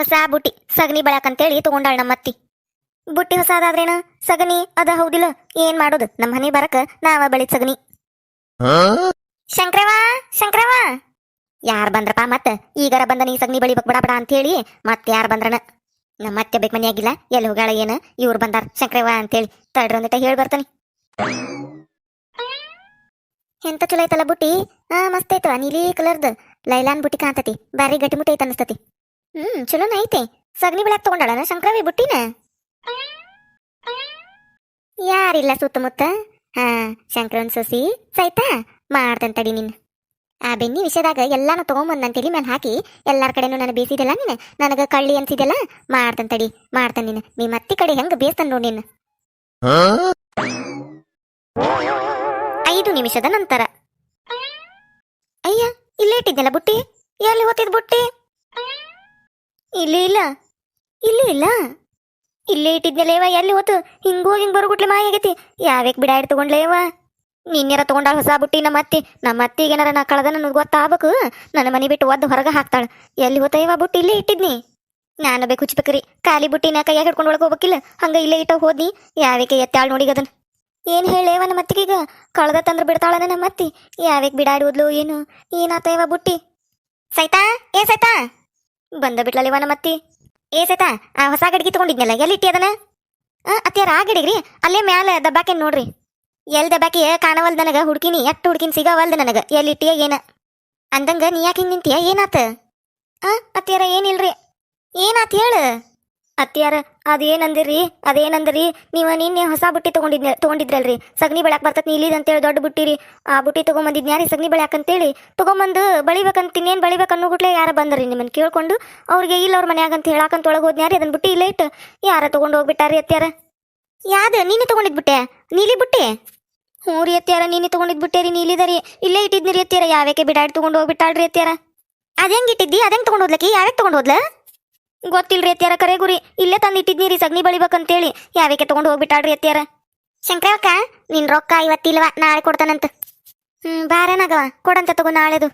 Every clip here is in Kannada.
ಹೊಸ ಬುಟ್ಟಿ ಸಗಣಿ ಬಳಕಂತೇಳಿ ತಗೊಂಡಾಳ ನಮ್ಮತ್ತಿ ಬುಟ್ಟಿ ಹೊಸದಾದ್ರೇನ ಸಗಣಿ ಅದ ಹೌದಿಲ್ಲ? ಏನ್ ಮಾಡೋದು? ನಮ್ಮ ಮನೆ ಬರಕ ನಾವ ಬೆಳಿದ್ ಸಗಣಿ. ಶಂಕ್ರವಾ ಶಂಕ್ರವಾ ಯಾರ್ ಬಂದ್ರಪ್ಪ ಮತ್ತ? ಈಗರ ಬಂದ ನೀ ಸಗಣಿ ಬಳಿ ಬಡ ಬಡ ಅಂತೇಳಿ ಮತ್ತೆ ಯಾರ್ ಬಂದ್ರನ? ನಮ್ಮ ಅತ್ತೆ ಬೇಕು ಮನೆಯಾಗಿಲ್ಲ ಎಲ್ಲಿ ಹೋಗಾಳ ಏನ? ಇವ್ರು ಬಂದಾರ ಶಂಕ್ರವಾ ಅಂತೇಳಿ. ತಡ್ರ ಒಂದಿಟ ಹೇಳಿ ಬರ್ತಾನೆ. ಎಂತ ಚಲೋ ಐತಲ್ಲ ಬುಟ್ಟಿ? ಹಾ ಮಸ್ತ್ ಐತ ನೀಲಿ ಕಲರ್ದ. ಲೈಲಾನ್ ಬುಟ್ಟಿ ಕಾಂತತಿ ಬಾರಿ ಗಟ್ಟಿ ಮುಟ್ಟಿ ಐತ ಅನಸ್ತತಿ ಹ್ಮ್, ಚಲೋನ ಐತೆ. ಸಗಣಿ ಬೆಳಕ್ ತಗೊಂಡಾಳನ ಶಂಕ್ರವಿ ಬುಟ್ಟಿನ? ಯಾರಿಲ್ಲ ಸುತ್ತಮುತ್ತ? ಹಾ, ಶಂಕರನ್ ಸೊಸಿ, ಸೈತಾ ಮಾಡ್ತಂತ ತಡಿ ನೀನು. ಆ ಬೆನ್ನಿ ವಿಷಯದಾಗ ಎಲ್ಲಾನು ತಗೊಂಬಂದ್ ನನ್ ತಲೆ ಮೇಲೆ ಹಾಕಿ ಎಲ್ಲಾರ ಕಡೆನೂ ನಾನು ಬೇಸಿದೆಲ್ಲ ನೀನ್? ನನಗೆ ಕಳ್ಳಿ ಅನ್ಸಿದೆಲ್ಲ ಮಾಡ್ತಂತಡಿ ತಡಿ, ಮಾಡ್ತಾನೆ ನೀನು. ನೀ ಮತ್ತೆ ಕಡೆ ಹೆಂಗ್ ಬೇಸ್ತಾನ ನೋಡಿ ನೀನ್? ಐದು ನಿಮಿಷದ ನಂತರ. ಅಯ್ಯ ಇಲ್ಲೇ ಇಟ್ಟಿದ್ದೆಲ್ಲ ಬುಟ್ಟಿ? ಎಲ್ಲಿ ಹೋತಿದ್ ಬುಟ್ಟಿ? ಇಲ್ಲಿ, ಇಲ್ಲ. ಇಲ್ಲಿ, ಇಲ್ಲ. ಇಲ್ಲೇ ಇಟ್ಟಿದ್ನಲೇವ ಎಲ್ಲಿ ಹೋತು ಹಿಂಗೋ ಹಿಂಗ್ ಬರೋಗುಟ್ಲೆ ಮಾಯ ಆಗೈತಿ. ಯಾವ್ಯಾಕ್ ಬಿಡ ಇಡ್ ತಗೊಂಡ್ಲೇವ? ನಿನ್ನೆರ ತಗೊಂಡಾಳ ಹೊಸ ಬುಟ್ಟಿ ನಮ್ಮ ಅತ್ತಿ. ನಮ್ಮ ಅತ್ತಿಗೆ ಏನಾರ ನಾ ಕಳೆದ ನನಗೆ ಗೊತ್ತಾಗಬೇಕು. ನನ್ನ ಮನೆ ಬಿಟ್ಟು ಒದ್ದು ಹೊರಗೆ ಹಾಕ್ತಾಳ. ಎಲ್ಲಿ ಹೋತಯ್ಯವ ಬುಟ್ಟಿ? ಇಲ್ಲೇ ಇಟ್ಟಿದ್ನಿ. ನಾನು ಬೇಕು ಹುಚ್ಚಬೇಕ್ರಿ ಖಾಲಿ ಬುಟ್ಟಿನ ಕೈಯಾಗ ಹಿಡ್ಕೊಂಡು ಒಳಗೆ ಹೋಗ್ಬೇಕಿಲ್ಲ. ಹಂಗ ಇಲ್ಲೇ ಇಟ್ಟ ಹೋದ್ನಿ. ಯಾವ್ಯಾಕೆ ಎತ್ತಾಳ್ ನೋಡಿ ಅದನ್ನ ಏನ್ ಹೇಳೇವ ನಮ್ಮ ಅತ್ತಿಗೀಗ ಕಳೆದ ತಂದ್ರ ಬಿಡ್ತಾಳನ ನಮ್ಮ ಅತ್ತಿ. ಯಾವ್ಯಾಕೆ ಬಿಡಾಡಿ ಓದ್ಲು ಏನು? ಏನಾತಯ್ಯವ ಬುಟ್ಟಿ? ಸೈತಾ? ಏ ಸೈತಾ? ಬಂದ ಬಿಟ್ಲಲ್ಲಿವ ನಮ್ಮ ಅತ್ತಿ. ಏ ಸೈತಾ, ಆ ಹೊಸ ಗಡಿಗೆ ತಗೊಂಡಿದ್ನಲ್ಲ ಎಲ್ಲಿಟ್ಟಿ ಅದನ್ನ? ಅತ್ಯಾರ ಆ ಗಡಿಗ್ರಿ? ಅಲ್ಲೇ ಮ್ಯಾಲೆ ದಬ್ಬಾಕೆ ನೋಡ್ರಿ. ಎಲ್ಲಿ ದಬ್ಬಾಕಿ ಕಾಣವಲ್ದ ನನಗೆ, ಹುಡ್ಕಿನಿ ಎಟ್ಟು ಹುಡ್ಕಿನ ಸಿಗವಲ್ದ ನನಗೆ ಎಲ್ಲಿ ಇಟ್ಟಿಯ ಏನ? ಅಂದಂಗ ನೀ ಯಾಕೆ ಹಿಂಗೆ ನಿಂತಿಯ? ಏನಾತ? ಆ ಅತ್ಯಾರ ಏನಿಲ್ರಿ? ಏನಾತ ಹೇಳ? ಅತ್ಯಾರ ಅದೇನಂದಿರಿ, ಅದೇನಂದ್ರಿ? ನೀವ ನಿನ್ನೆ ಹೊಸ ಬುಟ್ಟಿ ತಗೊಂಡಿದ್ನ, ತಗೊಂಡಿದ್ರಲ್ರಿ. ಸಗಣಿ ಬೆಳಕ್ ಬರ್ತತ್ ನೀಲಿದ್ ಅಂತೇಳಿ ದೊಡ್ಡ ಬುಟ್ಟಿರಿ. ಆ ಬುಟ್ಟಿ ತಗೊಂಬಂದಿದ್ನ ಯಾರಿ ಸಗಣಿ ಬೆಳ್ಯಾಕ್ ಅಂತೇಳಿ ತಗೊಂಬಂದು ಬಳಿಬೇಕಂತ, ಇನ್ನೇನ್ ಬಳಿಬೇಕು ಅನ್ನೋ ಗುಟ್ಲೆ ಯಾರ ಬಂದ್ರಿ ನಿಮ್ಮನ್ನು ಕೇಳ್ಕೊಂಡು ಅವ್ರಿಗೆ ಇಲ್ಲ ಅವ್ರ ಮನ್ಯಾಗ ಅಂತ ಹೇಳಾಕಂತ ಒಳಗೆ ಹೋದ್ನ್ಯಾರಿ ಅದನ್ನ ಬುಟ್ಟಿ ಇಲ್ಲ ಇಟ್ಟು. ಯಾರ ತಗೊಂಡು ಹೋಗ್ಬಿಟ್ಟಾರಿ ಅತ್ಯಾರ ಯಾದ, ನೀನೆ ತಗೊಂಡಿದ್ ಬಿಟ್ಟೆ? ನೀಲಿ ಬುಟ್ಟಿ? ಹ್ಞೂ ರೀ ಅತ್ಯಾರ ನೀನೆ ತಗೊಂಡಿದ್ ಬಿಟ್ಟೆ ರೀ ನೀಲಿದರಿ ಇಲ್ಲೇ ಇಟ್ಟಿದ್ನಿ ರೀ ಅತ್ಯಾರ ಯಾವ್ಯಾಕೆ ಬಿಡಾಡಿ ತಗೊಂಡು ಹೋಗ್ಬಿಟ್ಟಾಳ್ರಿ ಅತ್ಯಾರ ಅದೇಂಗೆ ಇಟ್ಟಿದ್ದಿ? ಅದೇಂಗೆ ತಗೊಂಡು ಹೋದ್ಲಕ್ಕಿ? ಯಾವ್ಯಾಕೆ ತಗೊಂಡು ಹೋದ್ಲ? ಗೊತ್ತಿಲ್ರಿ ಅತ್ಯಾರ ಕರೆ ಗುರಿ ಇಲ್ಲೇ ತಂದು ಸಗ್ನಿ ರೀ ಸಗಣಿ ಬಳಿಬೇಕಂತೇಳಿ. ಯಾವಕ್ಕೆ ತಗೊಂಡು ಹೋಗ್ಬಿಟ್ಟಾಳ್ರಿ ಅತ್ಯಾರ ಶಂಕರಕ್ಕ ನಿನ್ ರೊಕ್ಕ ಇವತ್ತಿಲ್ವ? ನಾಳೆ ಕೊಡ್ತಾನಂತ. ಹ್ಮ್ ಬಾರನಾಗವ ಕೊಡಂತ ತಗೋ ನಾಳೆದು.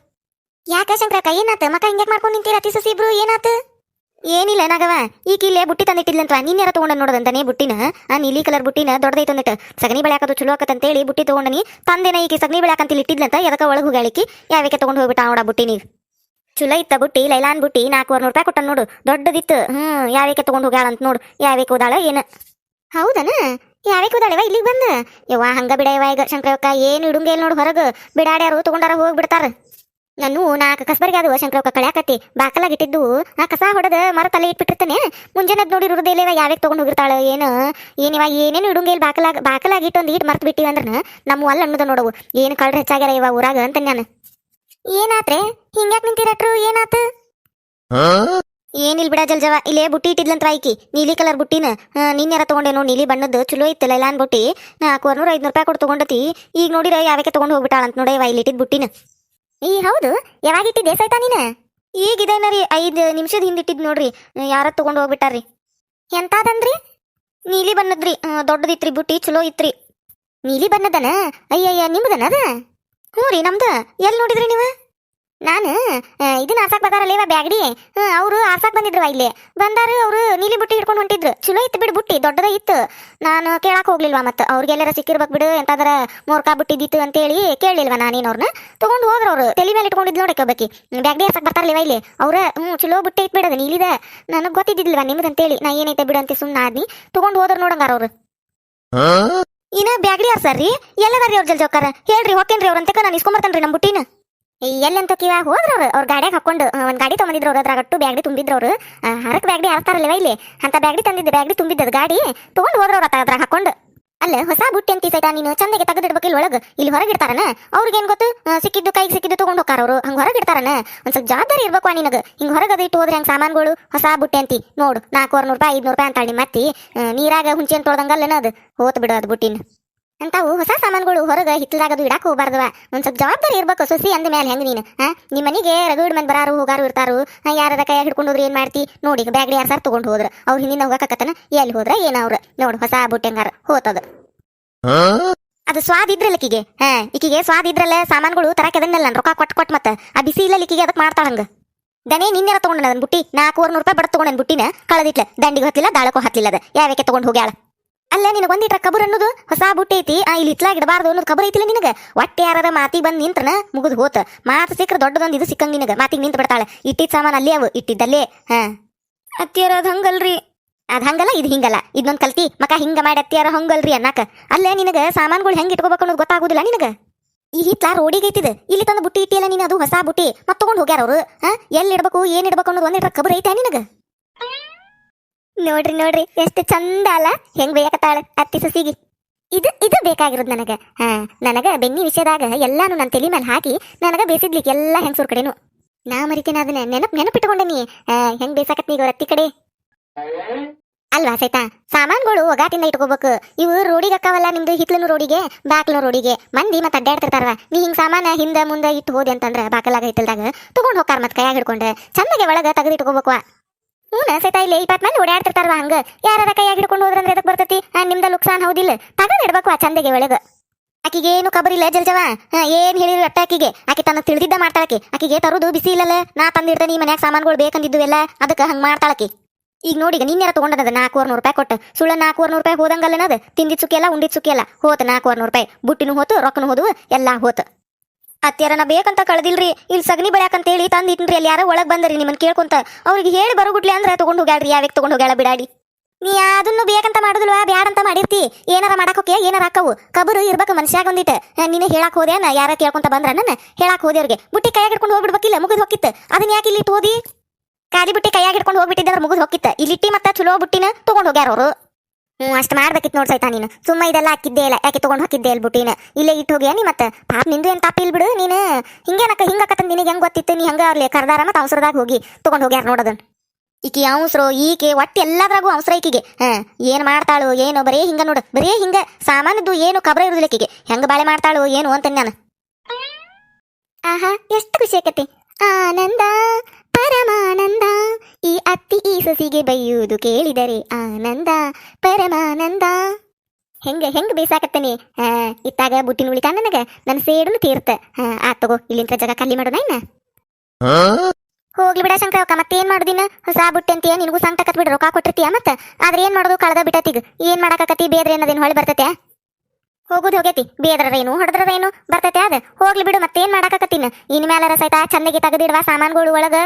ಯಾಕ ಶಂಕರಕ್ಕ ಏನಾತ? ಮಕ್ಕ ಹಿಂಗ್ಯಾಕ್ ಮಾಡ್ಕೊಂಡು ನಿಂತೀರ ಅತಿ ಸಸಿ ಇಬ್ರು? ಏನಾತ? ಏನಿಲ್ಲ ನಗವ. ಈಗ ಇಲ್ಲೇ ಬುಟ್ಟಿ ತಂದಿಟ್ಟಿದ್ಲಂತ ನೀನ್ ಯಾರ ತಗೊಂಡ ನೋಡದಂತಾನೆ ಬುಟ್ಟಿನ. ಆ ನೀಲಿ ಕಲರ್ ಬುಟ್ಟಿನ ದೊಡ್ಡದೈತೆ ಅಂದಿಟ್ಟು ಸಗಣಿ ಬೆಳ್ಯಾಕದು ಚಲೋ ಆಕತ್ತಂತೇಳಿ ಬುಟ್ಟಿ ತಗೊಂಡನಿ. ತಂದೆನ ಈಗ ಸಗಣಿ ಇಲ್ಲಿ ಇಟ್ಟಿದ್ಲಂತ. ಎದಕ್ಕ ಒಳಗೆ ಹೋಗಾಳಿಕಿ ಯಾವ್ಯಾಕೆ ತಗೊಂಡು ಹೋಗ್ಬಿಟ್ಟ ನೋಡ ಬುಟ್ಟಿ ನೀವ್? ಚಲೋ ಇತ್ತ ಬುಟ್ಟಿ ಲೈಲಾನ್ ಬುಟ್ಟಿ ನಾಲ್ಕೂವರೆ ನೂರು ರೂಪಾಯಿ ಕೊಟ್ಟ ನೋಡು. ದೊಡ್ಡದಿತ್ತು. ಹ್ಮ್, ಯಾವ್ಯಾಕೆ ತಗೊಂಡು ಹೋಗ್ಯಾಳ ಅಂತ ನೋಡು. ಯಾವ್ಯಾಕೆ ಹೋದಾಳ ಏನು? ಹೌದನ? ಯಾವ್ಯಾಕೆ ಹೋದಾಳವ ಇಲ್ಲಿಗೆ ಬಂದು? ಯವ್ವ, ಹಂಗ ಬಿಡಯವ ಈಗ ಶಂಕರಕ್ಕ ಏನು ಇಡುಂಗೇಲ್ ನೋಡು ಹೊರಗೆ. ಬಿಡಾಡ್ಯಾರು, ತಗೊಂಡಾರ ಹೋಗ್ಬಿಡ್ತಾರ ನಾನು ನಾಲ್ಕು ಕಸ್ಬರ್ಗೆ ಅದು ಶಂಕರಕ್ಕ ಕಳ್ಯಾಕತ್ತಿ. ಬಾಕಲಾಗಿಟ್ಟಿದ್ದು ಆ ಕಸ ಹೊಡೆದ ಮರ ತಲೆ ಇಟ್ಬಿಟ್ಟಿರ್ತಾನೆ. ಮುಂಜಾನೆ ಅದು ನೋಡಿ ಇಲ್ಲವ ಯಾವ್ಯಾಕೆ ತಗೊಂಡು ಹೋಗಿರ್ತಾಳ, ಏನು? ಏನಿವ, ಏನೇನು ಇಡುಂಗೆ ಇಲ್ಲ ಬಾಕಲಾಗ ಬಾಕಲಾಗಿಟ್ಟು ಒಂದು ಇಟ್ಟು ಮರ್ತು ಬಿಟ್ಟಿವಿ ನಮ್ಮ ಅಲ್ಲ ಅನ್ನೋದು ನೋಡವು. ಏನು ಕಳ್ರ ಹೆಚ್ಚಾಗ್ಯಾರ ಇವ ಊರಾಗ ಅಂತ ನಾನು. ಏನಾತ್ರೆ? ಹಿಂಗ್ಯಾಕ್ ನಿಂತಿರಟ್ರು ಏನಾತ? ಏನಿಲ್ ಬಿಡ ಜಲ್ಜವ. ಇಲ್ಲೇ ಬುಟ್ಟಿ ಇಟ್ಟಿದ್ಲಂತ ಆಯ್ಕಿ ನೀಲಿ ಕಲರ್ ಬುಟ್ಟಿನ. ನೀನ್ಯಾರ ತಗೊಂಡೆ ನೋಡಿ ನೀಲಿ ಬಣ್ಣದ್ದು. ಚಲೋ ಇತ್ತು ಲೈಲಾನ್ ಬುಟ್ಟಿ. ನಾಲ್ಕು ನೂರ ಐದ್ನೂರು ರೂಪಾಯಿ ಕೊಟ್ಟು ತಗೊಂಡತಿ. ಈಗ ನೋಡಿರ ಯಾವಕ್ಕೆ ತಗೊಂಡು ಹೋಗ್ಬಿಟ್ಟಾಳ ಅಂತ ನೋಡವ ಇಲ್ಲಿ ಇಟ್ಟಿದ್ ಬುಟ್ಟಿನ. ಈ ಹೌದು. ಯಾವಾಗ ಇಟ್ಟಿದ್ದೆ ಸೈತಾ ನೀನ? ಈಗ ಇದೇನ ರೀ ಐದು ನಿಮಿಷದ ಹಿಂದೆ ಇಟ್ಟಿದ್ ನೋಡ್ರಿ. ಯಾರ ತಗೊಂಡು ಹೋಗ್ಬಿಟ್ಟಾರ್ರಿ? ಎಂತಾದಂದ್ರಿ? ನೀಲಿ ಬಣ್ಣದ್ರಿ. ದೊಡ್ಡದಿತ್ರಿ ಬುಟ್ಟಿ ಚಲೋ ಇತ್ರಿ. ನೀಲಿ ಬಣ್ಣದನ? ಅಯ್ಯಯ್ಯ ನಿಮ್ದನ ಅದ? ಹ್ಞೂ ರೀ ನಮ್ದು. ಎಲ್ಲಿ ನೋಡಿದ್ರಿ ನೀವು? ನಾನು ಇದನ್ನ ಆರ್ಸಾಕ್ ಬ್ಯಾಗ್ಡಿ. ಬ್ಯಾಗಡಿ ಅವರು ಆರ್ಸಾಕ್ ಬಂದಿದ್ರು ಇಲ್ಲಿ. ಬಂದಾರು, ಅವರು ನೀಲಿ ಬುಟ್ಟಿ ಹಿಡ್ಕೊಂಡು ಹೊಂಟಿದ್ರು. ಚಲೋ ಇತ್ತು ಬಿಡು ಬುಟ್ಟಿ, ದೊಡ್ಡದ ಇತ್ತು. ನಾನು ಕೇಳಾಕ ಹೋಗ್ಲಿಲ್ವಾ ಮತ್ತೆ ಅವ್ರಿಗೆಲ್ಲರ ಸಿಕ್ಕಿರ್ಬೇಕು ಬಿಡು, ಎಂತಾದ್ರ ಮೋರ್ಕಾ ಬುಟ್ಟಿದಿತ್ತು ಅಂತೇಳಿ ಕೇಳಲಿಲ್ವಾ ನಾನೇನು ಅವ್ರನ್ನ ತಗೊಂಡು ಹೋದ್ರ ಅವ್ರು. ತಲೆ ಮೇಲೆ ಇಟ್ಕೊಂಡಿದ್ದು ನೋಡಕ್ಕೆ ಬ್ಯಾಗ್ಡಿ ಆರ್ಸಾಕ್ ಬರ್ತಾರಲ್ಲೇವ ಇಲ್ಲಿ. ಅವ್ರ ಹ್ಞೂ ಚಲೋ ಬುಟ್ಟಿ ಇತ್ತು ಬಿಡದ ನೀಲಿದ. ನನಗೆ ಗೊತ್ತಿದ್ದಿಲ್ವಾ ನಿಮ್ದು ಅಂತೇಳಿ ನಾ ಏನೈತೆ ಬಿಡು ಅಂತ ಸುಮ್ಮನೆ ಆದ್ನಿ. ತಗೊಂಡು ಹೋದ್ರ ನೋಡಂಗಾರ ಅವ್ರು. ಇನ್ನ ಬ್ಯಾಗಡಿ ಆರ್ಸಾರ್ರಿ ಎಲ್ಲದಾರ್ರಿ ಅವ್ರ ಜಲ್ ಜೋಕಾರ? ಹೇಳ್ರಿ ಹೋಕೇನ್ರಿ ಅವ್ರ ಅಂತಕ ನಾನು ಇಸ್ಕೊಂಬರ್ತೇನ್ರಿ ನಮ್ಮ ಬುಟ್ಟಿನ. ಎಲ್ಲಂತ ಕಿವ ಹೋದ್ರ ಅವ್ರು, ಅವ್ರ ಗಾಡಿಯಾಗ ಹಾಕೊಂಡು ಒಂದು ಗಾಡಿ ತೊಗೊಂಡಿದ್ರು ಅವ್ರು ಅದ್ರಾಗಟ್ಟು ಬ್ಯಾಗ್ಡಿ ತುಂಬಿದ್ರು ಅವ್ರು ಹರಕ್ ಬ್ಯಾಗ್ಡಿ ಹಾಕ್ತಾರಲ್ವ ಇಲ್ಲಿ? ಅಂತ ಬ್ಯಾಗ್ಡಿ ತಂದಿದ್ದೆ ಬ್ಯಾಗ್ಡಿ ತುಂಬಿದ್ದದ ಗಾಡಿ. ತೊಗೊಂಡು ಹೋದ್ರ ಅವ್ರ ಅದ್ರಾಗ ಹಾಕೊಂಡು ಅಲ್ಲ ಹೊಸ ಬುಟ್ಟಿ ಅಂತ ಸೈತಾ, ನೀನು ಚಂದಗೆ ತೆಗೆದಿಡ್ಬೇಕು ಇಲ್ಲಿ ಒಳಗೆ? ಇಲ್ಲಿ ಹೊರಗೆ ಇಡ್ತಾರನ ಅವ್ರಿಗೇನ್ ಗೊತ್ತು ಸಿಕ್ಕಿದ್ದು ಕೈಗೆ ಸಿಕ್ಕಿದ್ದು ತಗೊಂಡು ಹೋಗ್ತಾರ ಅವರು? ಹಂಗ ಹೊರಗೆ ಇಡ್ತಾರನ ಒಂದ್ ಸ್ವಲ್ಪ ಜವಾಬ್ದಾರಿ ಇರ್ಬೇಕು ನಿನಗೆ. ಹಿಂಗ ಹೊರಗೆ ಅದು ಇಟ್ಟು ಹೋದ್ರೆ ಹಂಗ ಸಾಮಾನುಗಳು? ಹೊಸ ಬುಟ್ಟಿ ಅಂತಿ. ನೋಡು ನಾಲ್ಕೂವರೆ ನೂರು ರೂಪಾಯಿ, ಐದ್ನೂರು ರೂಪಾಯಿ ಅಂತಾಳಿ ಮತ್ತಿ ನೀರಾಗ ಹುಂಚೆ ತೊಳ್ದಂಗಲ್ಲನ ಅದು? ಹೋತ್ ಬಿಡು ಅದು ಬುಟ್ಟಿನ. ಅಂತಾವು ಹೊಸ ಸಾಮಾನುಗಳು ಹೊರಗೆ ಹಿತ್ತಲಾಗದು ಇಡಾಕ ಹೋಗ್ಬಾರ್ದವ ಒಂದ್ ಸ್ವಲ್ಪ ಜವಾಬ್ದಾರಿ ಇರ್ಬೇಕು ಸೊಸಿ ಅಂದ ಮೇಲೆ ಹೆಂಗ್ ನೀನು ಹಾ ನಿಮ್ಮ ಮನೆಗೆ ರಗಡ್ ಮಂದಿ ಬರಾರು ಹೋಗಾರು ಇರ್ತಾರು. ಹಾ, ಯಾರದ ಕೈ ಹಿಡ್ಕೊಂಡು ಹೋದ್ರೆ ಏನ್ ಮಾಡ್ತಿ? ನೋಡಿ ಬ್ಯಾಗ್ ಯಾರು ಸಾರ್ ತಗೊಂಡು ಹೋದ್ರ. ಅವ್ರು ಹಿಂದಿನ ಹೋಗಕತ್ತನ ಎಲ್ಲಿ ಹೋದ್ರ ಏನ ಅವ್ರ? ನೋಡು ಹೊಸ ಬುಟ್ಟೆಂಗಾರ ಹೋತದ. ಅದು ಸ್ವಾದ ಇದ್ರಲ್ಲ ಈಕಿಗೆ ಹಾ? ಇಕ್ಕಿಗೆ ಸ್ವಾದ ಇದ್ರಲ್ಲ ಸಾಮಾನುಗಳು ತರಕ್ಕೆ ಅದನ್ನೆಲ್ಲ ರೊಕ್ಕ ಕೊಟ್ ಕೊಟ್ ಮತ್ತೆ. ಆ ಬಿಸಿ ಇಲ್ಲ ಈಕಿಗೆ ಅದಕ್ಕೆ ಮಾಡ್ತಾಳ ಹಂಗ. ದನೇ ನಿನ್ನೆರ ತಗೊಂಡ ಅದನ್ ಬುಟ್ಟಿ? ನಾಲ್ಕೂವರೆ ನೂರು ರೂಪಾಯಿ ಬಡ ತೊಗೊಂಡು ಬುಟ್ಟಿನ? ಕಳೆದಿಟ್ಲೆ ದಂಡಿಗೆ ಹತ್ತಿಲ್ಲ ದಾಳಕ್ಕೂ ಹತ್ತಿಲ್ಲ ಅದ. ಯಾವಕ್ಕೆ ತಗೊಂಡು ಹೋಗ್ಯಾಳ? ಅಲ್ಲ ನಿನಗೆ ಒಂದಿಟ್ರ ಕಬರ್ ಅನ್ನೋದು ಹೊಸ ಬುಟ್ಟಿ ಐತಿ. ಆ ಇಲ್ಲಿ ಇತ್ಲಾಗ ಇಡಬಾರ್ದು ಅನ್ನೋದು ಕಬರ್ ಐತಿಲ್ಲ ನಿನಗೆ? ಒಟ್ಟೆ ಯಾರ ಮಾತಿಗೆ ಬಂದು ನಿಂತ್ರನ ಮುಗಿದು ಹೋತ. ಮಾತು ಸಿಕ್ಕರೆ ದೊಡ್ಡದೊಂದು ಇದು ಸಿಕ್ಕಂಗ ನಿನಗೆ. ಮಾತಿಗೆ ನಿಂತು ಬಿಡ್ತಾಳೆ. ಇಟ್ಟಿದ್ದ ಸಾಮಾನು ಅಲ್ಲಿ ಅವು ಇಟ್ಟಿದ್ದಲ್ಲೇ. ಹಾ. ಅತ್ತಿಯರ ಅದ್ ಹಂಗಲ್ರಿ. ಅದ್ ಹಂಗಲ್ಲ ಇದು ಹಿಂಗಲ್ಲ. ಇದನ್ನೊಂದು ಕಲ್ತಿ. ಮಕ ಹಿಂಗ ಮಾಡಿ ಅತ್ತಿಯಾರ ಹಂಗಲ್ರಿ ಅನ್ನಾಕ. ಅಲ್ಲೇ ನಿನಗೆ ಸಾಮಾನುಗಳು ಹೆಂಗೆ ಇಟ್ಕೋಬೇಕು ಅನ್ನೋದು ಗೊತ್ತಾಗೋದಿಲ್ಲ ನಿನಗೆ? ಈ ಹಿತ್ಲ ರೋಡಿಗೆ ಐತಿದ್. ಇಲ್ಲಿ ತಂದು ಬುಟ್ಟಿ ಇಟ್ಟಿಯಲ್ಲ ನೀನು ಅದು ಹೊಸ ಬುಟ್ಟಿ. ಮತ್ತೆ ತಗೊಂಡ್ ಹೋಗ್ಯಾರ ಅವರು. ಹಾ ಎಲ್ಲಿ ಇಡ್ಬೇಕು ಏನು ಇಡ್ಬೇಕು ಅನ್ನೋದು ಒಂದಿಟ್ರ ಕಬರ್ ಐತೆ ನಿನಗ? ನೋಡ್ರಿ ನೋಡ್ರಿ, ಎಷ್ಟು ಚಂದ ಅಲ್ಲ? ಹೆಂಗ್ ಬೇಕತ್ತಾಳ ಅತ್ತಿ ಸಸಿಗೆ? ಇದು ಇದು ಬೇಕಾಗಿರೋದು ನನಗ. ಹಾ, ನನಗ ಬೆನ್ನಿ ವಿಷಯದಾಗ ಎಲ್ಲಾನು ನನ್ನ ತಲೆ ಮೇಲೆ ಹಾಕಿ ನನಗ ಬೇಸಿದ್ಲಿಕ್ಕೆ ಎಲ್ಲ ಹೆಂಗಸೂರ್ ಕಡೆನು. ನಾ ಮರಿತೇನೆ ಅದನ್ನ. ನೆನಪ್ ನೀ. ಹೆಂಗ್ ಬೇಸಾಕತ್ ಈಗ ಅತ್ತಿ ಕಡೆ? ಅಲ್ವಾ ಸೈತಾ? ಸಾಮಾನುಗಳು ಒಗಾಟಿಂದ ಇಟ್ಕೋಬೇಕು. ಇವು ರೋಡಿಗೆ ಅಕ್ಕಾವಲ್ಲ ನಿಮ್ದು ಹಿತ್ಲನು ರೋಡಿಗೆ ಬಾಕ್ಲು ರೋಡಿಗೆ. ಮಂದಿ ಮತ್ತೆ ಅಡ್ಡಾಡ್ತಿರ್ತಾರ ನೀ ಹಿಂಗ್ ಸಾಮಾನ ಹಿಂದೆ ಮುಂದೆ ಇಟ್ಟು ಹೋದೆ ಅಂತಂದ್ರೆ ಬಾಕಲಾಗ ಹಿತ್ತಲ್ದಾಗ ತಗೊಂಡ್ ಹೋಗ್ತಾರ ಮತ್ತೆ ಕೈಯಾಗ ಹಿಡ್ಕೊಂಡು. ಚಂದಗೆ ಒಳಗೆ ತೆಗೆದು ಇಟ್ಕೋಬೇಕು ಹ್ಞೂ ಸೈತಾ ಇಲ್ಲಿ ಇಪ್ಪತ್ತು ಮಂದಿ ಓಡಾಡ್ತಿರ್ತಾರವ ಹಂಗ. ಯಾರ ಕೈಯಾಗಿ ಹಿಡ್ಕೊಂಡು ಹೋದ್ರಂದ್ರೆ ಎದಕ್ಕೆ ಬರ್ತೈತಿ? ನಿಮ್ದ ಲುಕ್ಸಾನ್ ಹೌದಿಲ್ಲ. ತಗೊಂಡ್ ಇಡ್ಬೇಕು ಆ ಚಂದಗೆ ಒಳಗ. ಆಕಿಗೆ ಏನು ಕಬರಿಲ್ಲ ಜಲ್ಜವ ಏನ್ ಹೇಳಿರಿ ಅಟ್ಟ ಆಕಿಗೆ? ಆಕಿ ತನ್ನ ತಿಳಿದಿದ್ದ ಮಾಡ್ತಾಳಕಿ. ಆಕಿಗೆ ತರೋದು ಬಿಸಿ ಇಲ್ಲಲ್ಲ? ನಾ ತಂದಿಡ್ತೇನೆ ಈ ಮನ್ಯಾಗ ಸಾಮಾನುಗಳು ಬೇಕಂದಿದ್ದು ಎಲ್ಲ, ಅದಕ್ಕೆ ಹಂಗ ಮಾಡ್ತಾಳಕಿ. ಈಗ ನೋಡಿ ಈಗ ನಿನ್ನೆರ ತಗೊಂಡದ ನಾಲ್ಕೂವರೆ ನೂರು ರೂಪಾಯಿ ಕೊಟ್ಟು. ಸುಳ್ಳ ನಾಲ್ಕೂವರೆ ನೂರು ರೂಪಾಯಿ ಹೋದಂಗಲ್ಲ ಅದು ತಿಂದಿದ್ ಚುಕ್ಕಿ ಎಲ್ಲ, ಉಂಡಿದ್ ಚುಕ್ಕಿ ಎಲ್ಲ. ಹೋತ ನಾಲ್ಕೂವರೆ ನೂರು ರೂಪಾಯಿ. ಬುಟ್ಟಿನೂ ಹೋತು, ರೊಕ್ಕನು ಹೋದು ಎಲ್ಲ ಹೋತು. ಅತ್ಯಾರ ನಾ ಬೇಕಂತ ಕಳ್ದಿಲ್ರಿ. ಇಲ್ಲಿ ಸಗಣಿ ಬೆಳ್ಯಾಕಂತೇಳಿ ತಂದು ಇಟ್ನ್ರಿ. ಅಲ್ಲಿ ಯಾರೋ ಒಳಗೆ ಬಂದ್ರಿ ನಿಮ್ಮನ್ನ ಕೇಳ್ಕೊಂತ. ಅವ್ರಿಗೆ ಹೇಳಿ ಬರೋಗುಟ್ಲಿ ಅಂದ್ರೆ ತಗೊಂಡು ಹೋಗ್ಯಾಳ್ರಿ. ಯಾವ್ಯಾಗ ತಗೊಂಡು ಹೋಗ್ಯಾಳ ಬಿಡಾಡಿ. ನೀ ಅದನ್ನು ಬೇಕಂತ ಮಾಡುದಿಲ್ವಾ? ಬ್ಯಾಡ ಅಂತ ಮಾಡಿರ್ತಿ. ಏನಾರ ಮಾಡಾಕೋಕೆ ಏನಾರ ಹಾಕವು? ಕಬರು ಇರ್ಬೇಕು ಮನುಷ್ಯಾಗ ಒಂದಿಟ್ಟು ನೀನು ಹೇಳಕ್ ಹೋದ್ಯಾನ ಯಾರ ಕೇಳ್ಕೊಂತ ಬಂದ್ರ ನನ್ನ? ಹೇಳಕ್ ಹೋದ್ಯವ್ರಿಗೆ ಬುಟ್ಟಿ ಕೈಯಾಗ ಹಿಡ್ಕೊಂಡು ಹೋಗ್ಬಿಡ್ಬೇಕಿಲ್ಲ? ಮುಗಿದ್ ಹೊಕ್ಕಿತ್ತು. ಅದನ್ನ ಯಾಕೆ ಇಲ್ಲಿ ಹೋದಿ? ಕಾಲಿ ಬುಟ್ಟಿ ಕೈಯಾಗ ಹಿಡ್ಕೊಂಡು ಹೋಗ್ಬಿಟ್ಟಿದ್ರೆ ಮುಗಿದ್ ಹೊಕ್ಕಿತ್ತು. ಇಲ್ಲಿಟ್ಟಿ ಮತ್ತೆ ಚಲೋ ಬುಟ್ಟಿನ ತಗೊಂಡ್ ಹೋಗ್ಯಾರ ಅವರು. ಹ್ಞೂ ಅಷ್ಟು ಮಾಡ್ಬೇಕಿತ್ತು ನೋಡ್ ಸೈತಾ ನೀನು. ಸುಮ್ಮ ಇದೆಲ್ಲ ಹಾಕಿದ್ದೇ ಇಲ್ಲ. ಯಾಕೆ ತಗೊಂಡ್ ಹಾಕಿದ್ದೆ ನೀನು ಇಲ್ಲೇ ಇಟ್ಟು ಹೋಗ್ಯಾ ನೀ ಮತ್ತೆ? ಪಾಪ ನಿಂದು ಏನು ತಪ್ಪಿಲ್ ಬಿಡು ನೀನು. ಹಿಂಗೇನಕ್ಕ ಹಿಂಗಕ್ಕತ್ತ ನಿನಗೆ ಹೆಂಗ್ ಗೊತ್ತಿತ್ತು? ನೀ ಹಂಗ ಅವ್ರಲ್ಲಿ ಕರ್ದಾರ ಮತ್ತೆ ಅವಸರದಾಗ ಹೋಗಿ ತಗೊಂಡ್ ಹೋಗ್ಯಾರ ನೋಡೋದನ್ ಈಕಿ ಅವಸರು, ಈಕೆ ಒಟ್ಟು ಎಲ್ಲದ್ರಾಗೂ ಅವಸರ ಈಕಿಗೆ. ಆ ಏನ್ ಮಾಡ್ತಾಳು, ಏನು, ಬರೇ ಹಿಂಗ ನೋಡು. ಬರೇ ಹಿಂಗ. ಸಾಮಾನ್ಯದ್ದು ಏನು ಕಬ್ರ ಇರುದಿಲ್ಲ ಈಕಿಗೆ. ಹೆಂಗ ಬಾಳೆ ಮಾಡ್ತಾಳು, ಏನು ಅಂತ ನಾನು ಆಹಾ, ಎಷ್ಟು ಖುಷಿ ಆಕತಿ. ಆನಂದ, ಪರಮಾನಂದ. ಈ ಅತ್ತಿ ಈ ಸೊಸಿಗೆ ಬೈಯುವುದು ಕೇಳಿದರೆ ಆನಂದ ಪರಮಾನಂದ. ಹೆಂಗ ಹೆಂಗ ಬೇಸಾಕತ್ತನಿ? ಹಾ ಇತ್ತಾಗ ಬುಟ್ಟಿನ ಉಳಿತಾ ನನಗ ನನ್ನ ಸೇಡನು ತೀರ್ತ. ಹಾ ಆತ್ ತಗೋ ಇಲ್ಲಿಂದ ಜಗ ಖಾಲಿ ಮಾಡೋಣ ಇನ್ನ? ಹೋಗ್ಲಿ ಬಿಡ ಮತ್ತೆ ಮತ್ತೇನ್ ಮಾಡುದಿನ ಹೊಸ ಬುಟ್ಟಿ ಅಂತೀಯ ನಿನಗೂ ಸಂಕಟಕತ್ ಬಿಡ ರೊಕ್ಕ ಕೊಟ್ಟಿರ್ತೀಯ ಮತ್ತ? ಆದ್ರೆ ಏನ್ ಮಾಡೋದು ಕಳದ ಬಿಟ್ಟತಿಗ ಏನ್ ಮಾಡಾಕತ್ತಿ ಬೇದ್ರೆ ಅನ್ನೋದೇನು ಹೊಳಿ ಬರ್ತತೆ? ಹೋಗುದು ಹೋಗೈತಿ ಹೊಡದ್ರ ಹೊಡೆದ್ರೇನು ಬರ್ತತೆ ಅದ ಹೋಗ್ಲಿ ಬಿಡು ಮತ್ತೇನ್ ಮಾಡಾಕತ್ತಿನ ಇನ್ ಮೇಲೆ ರಸೈತ ಚಂದಗೆ ತೆಗೆದಿಡುವ ಸಾಮಾನುಗಳು ಒಳಗ?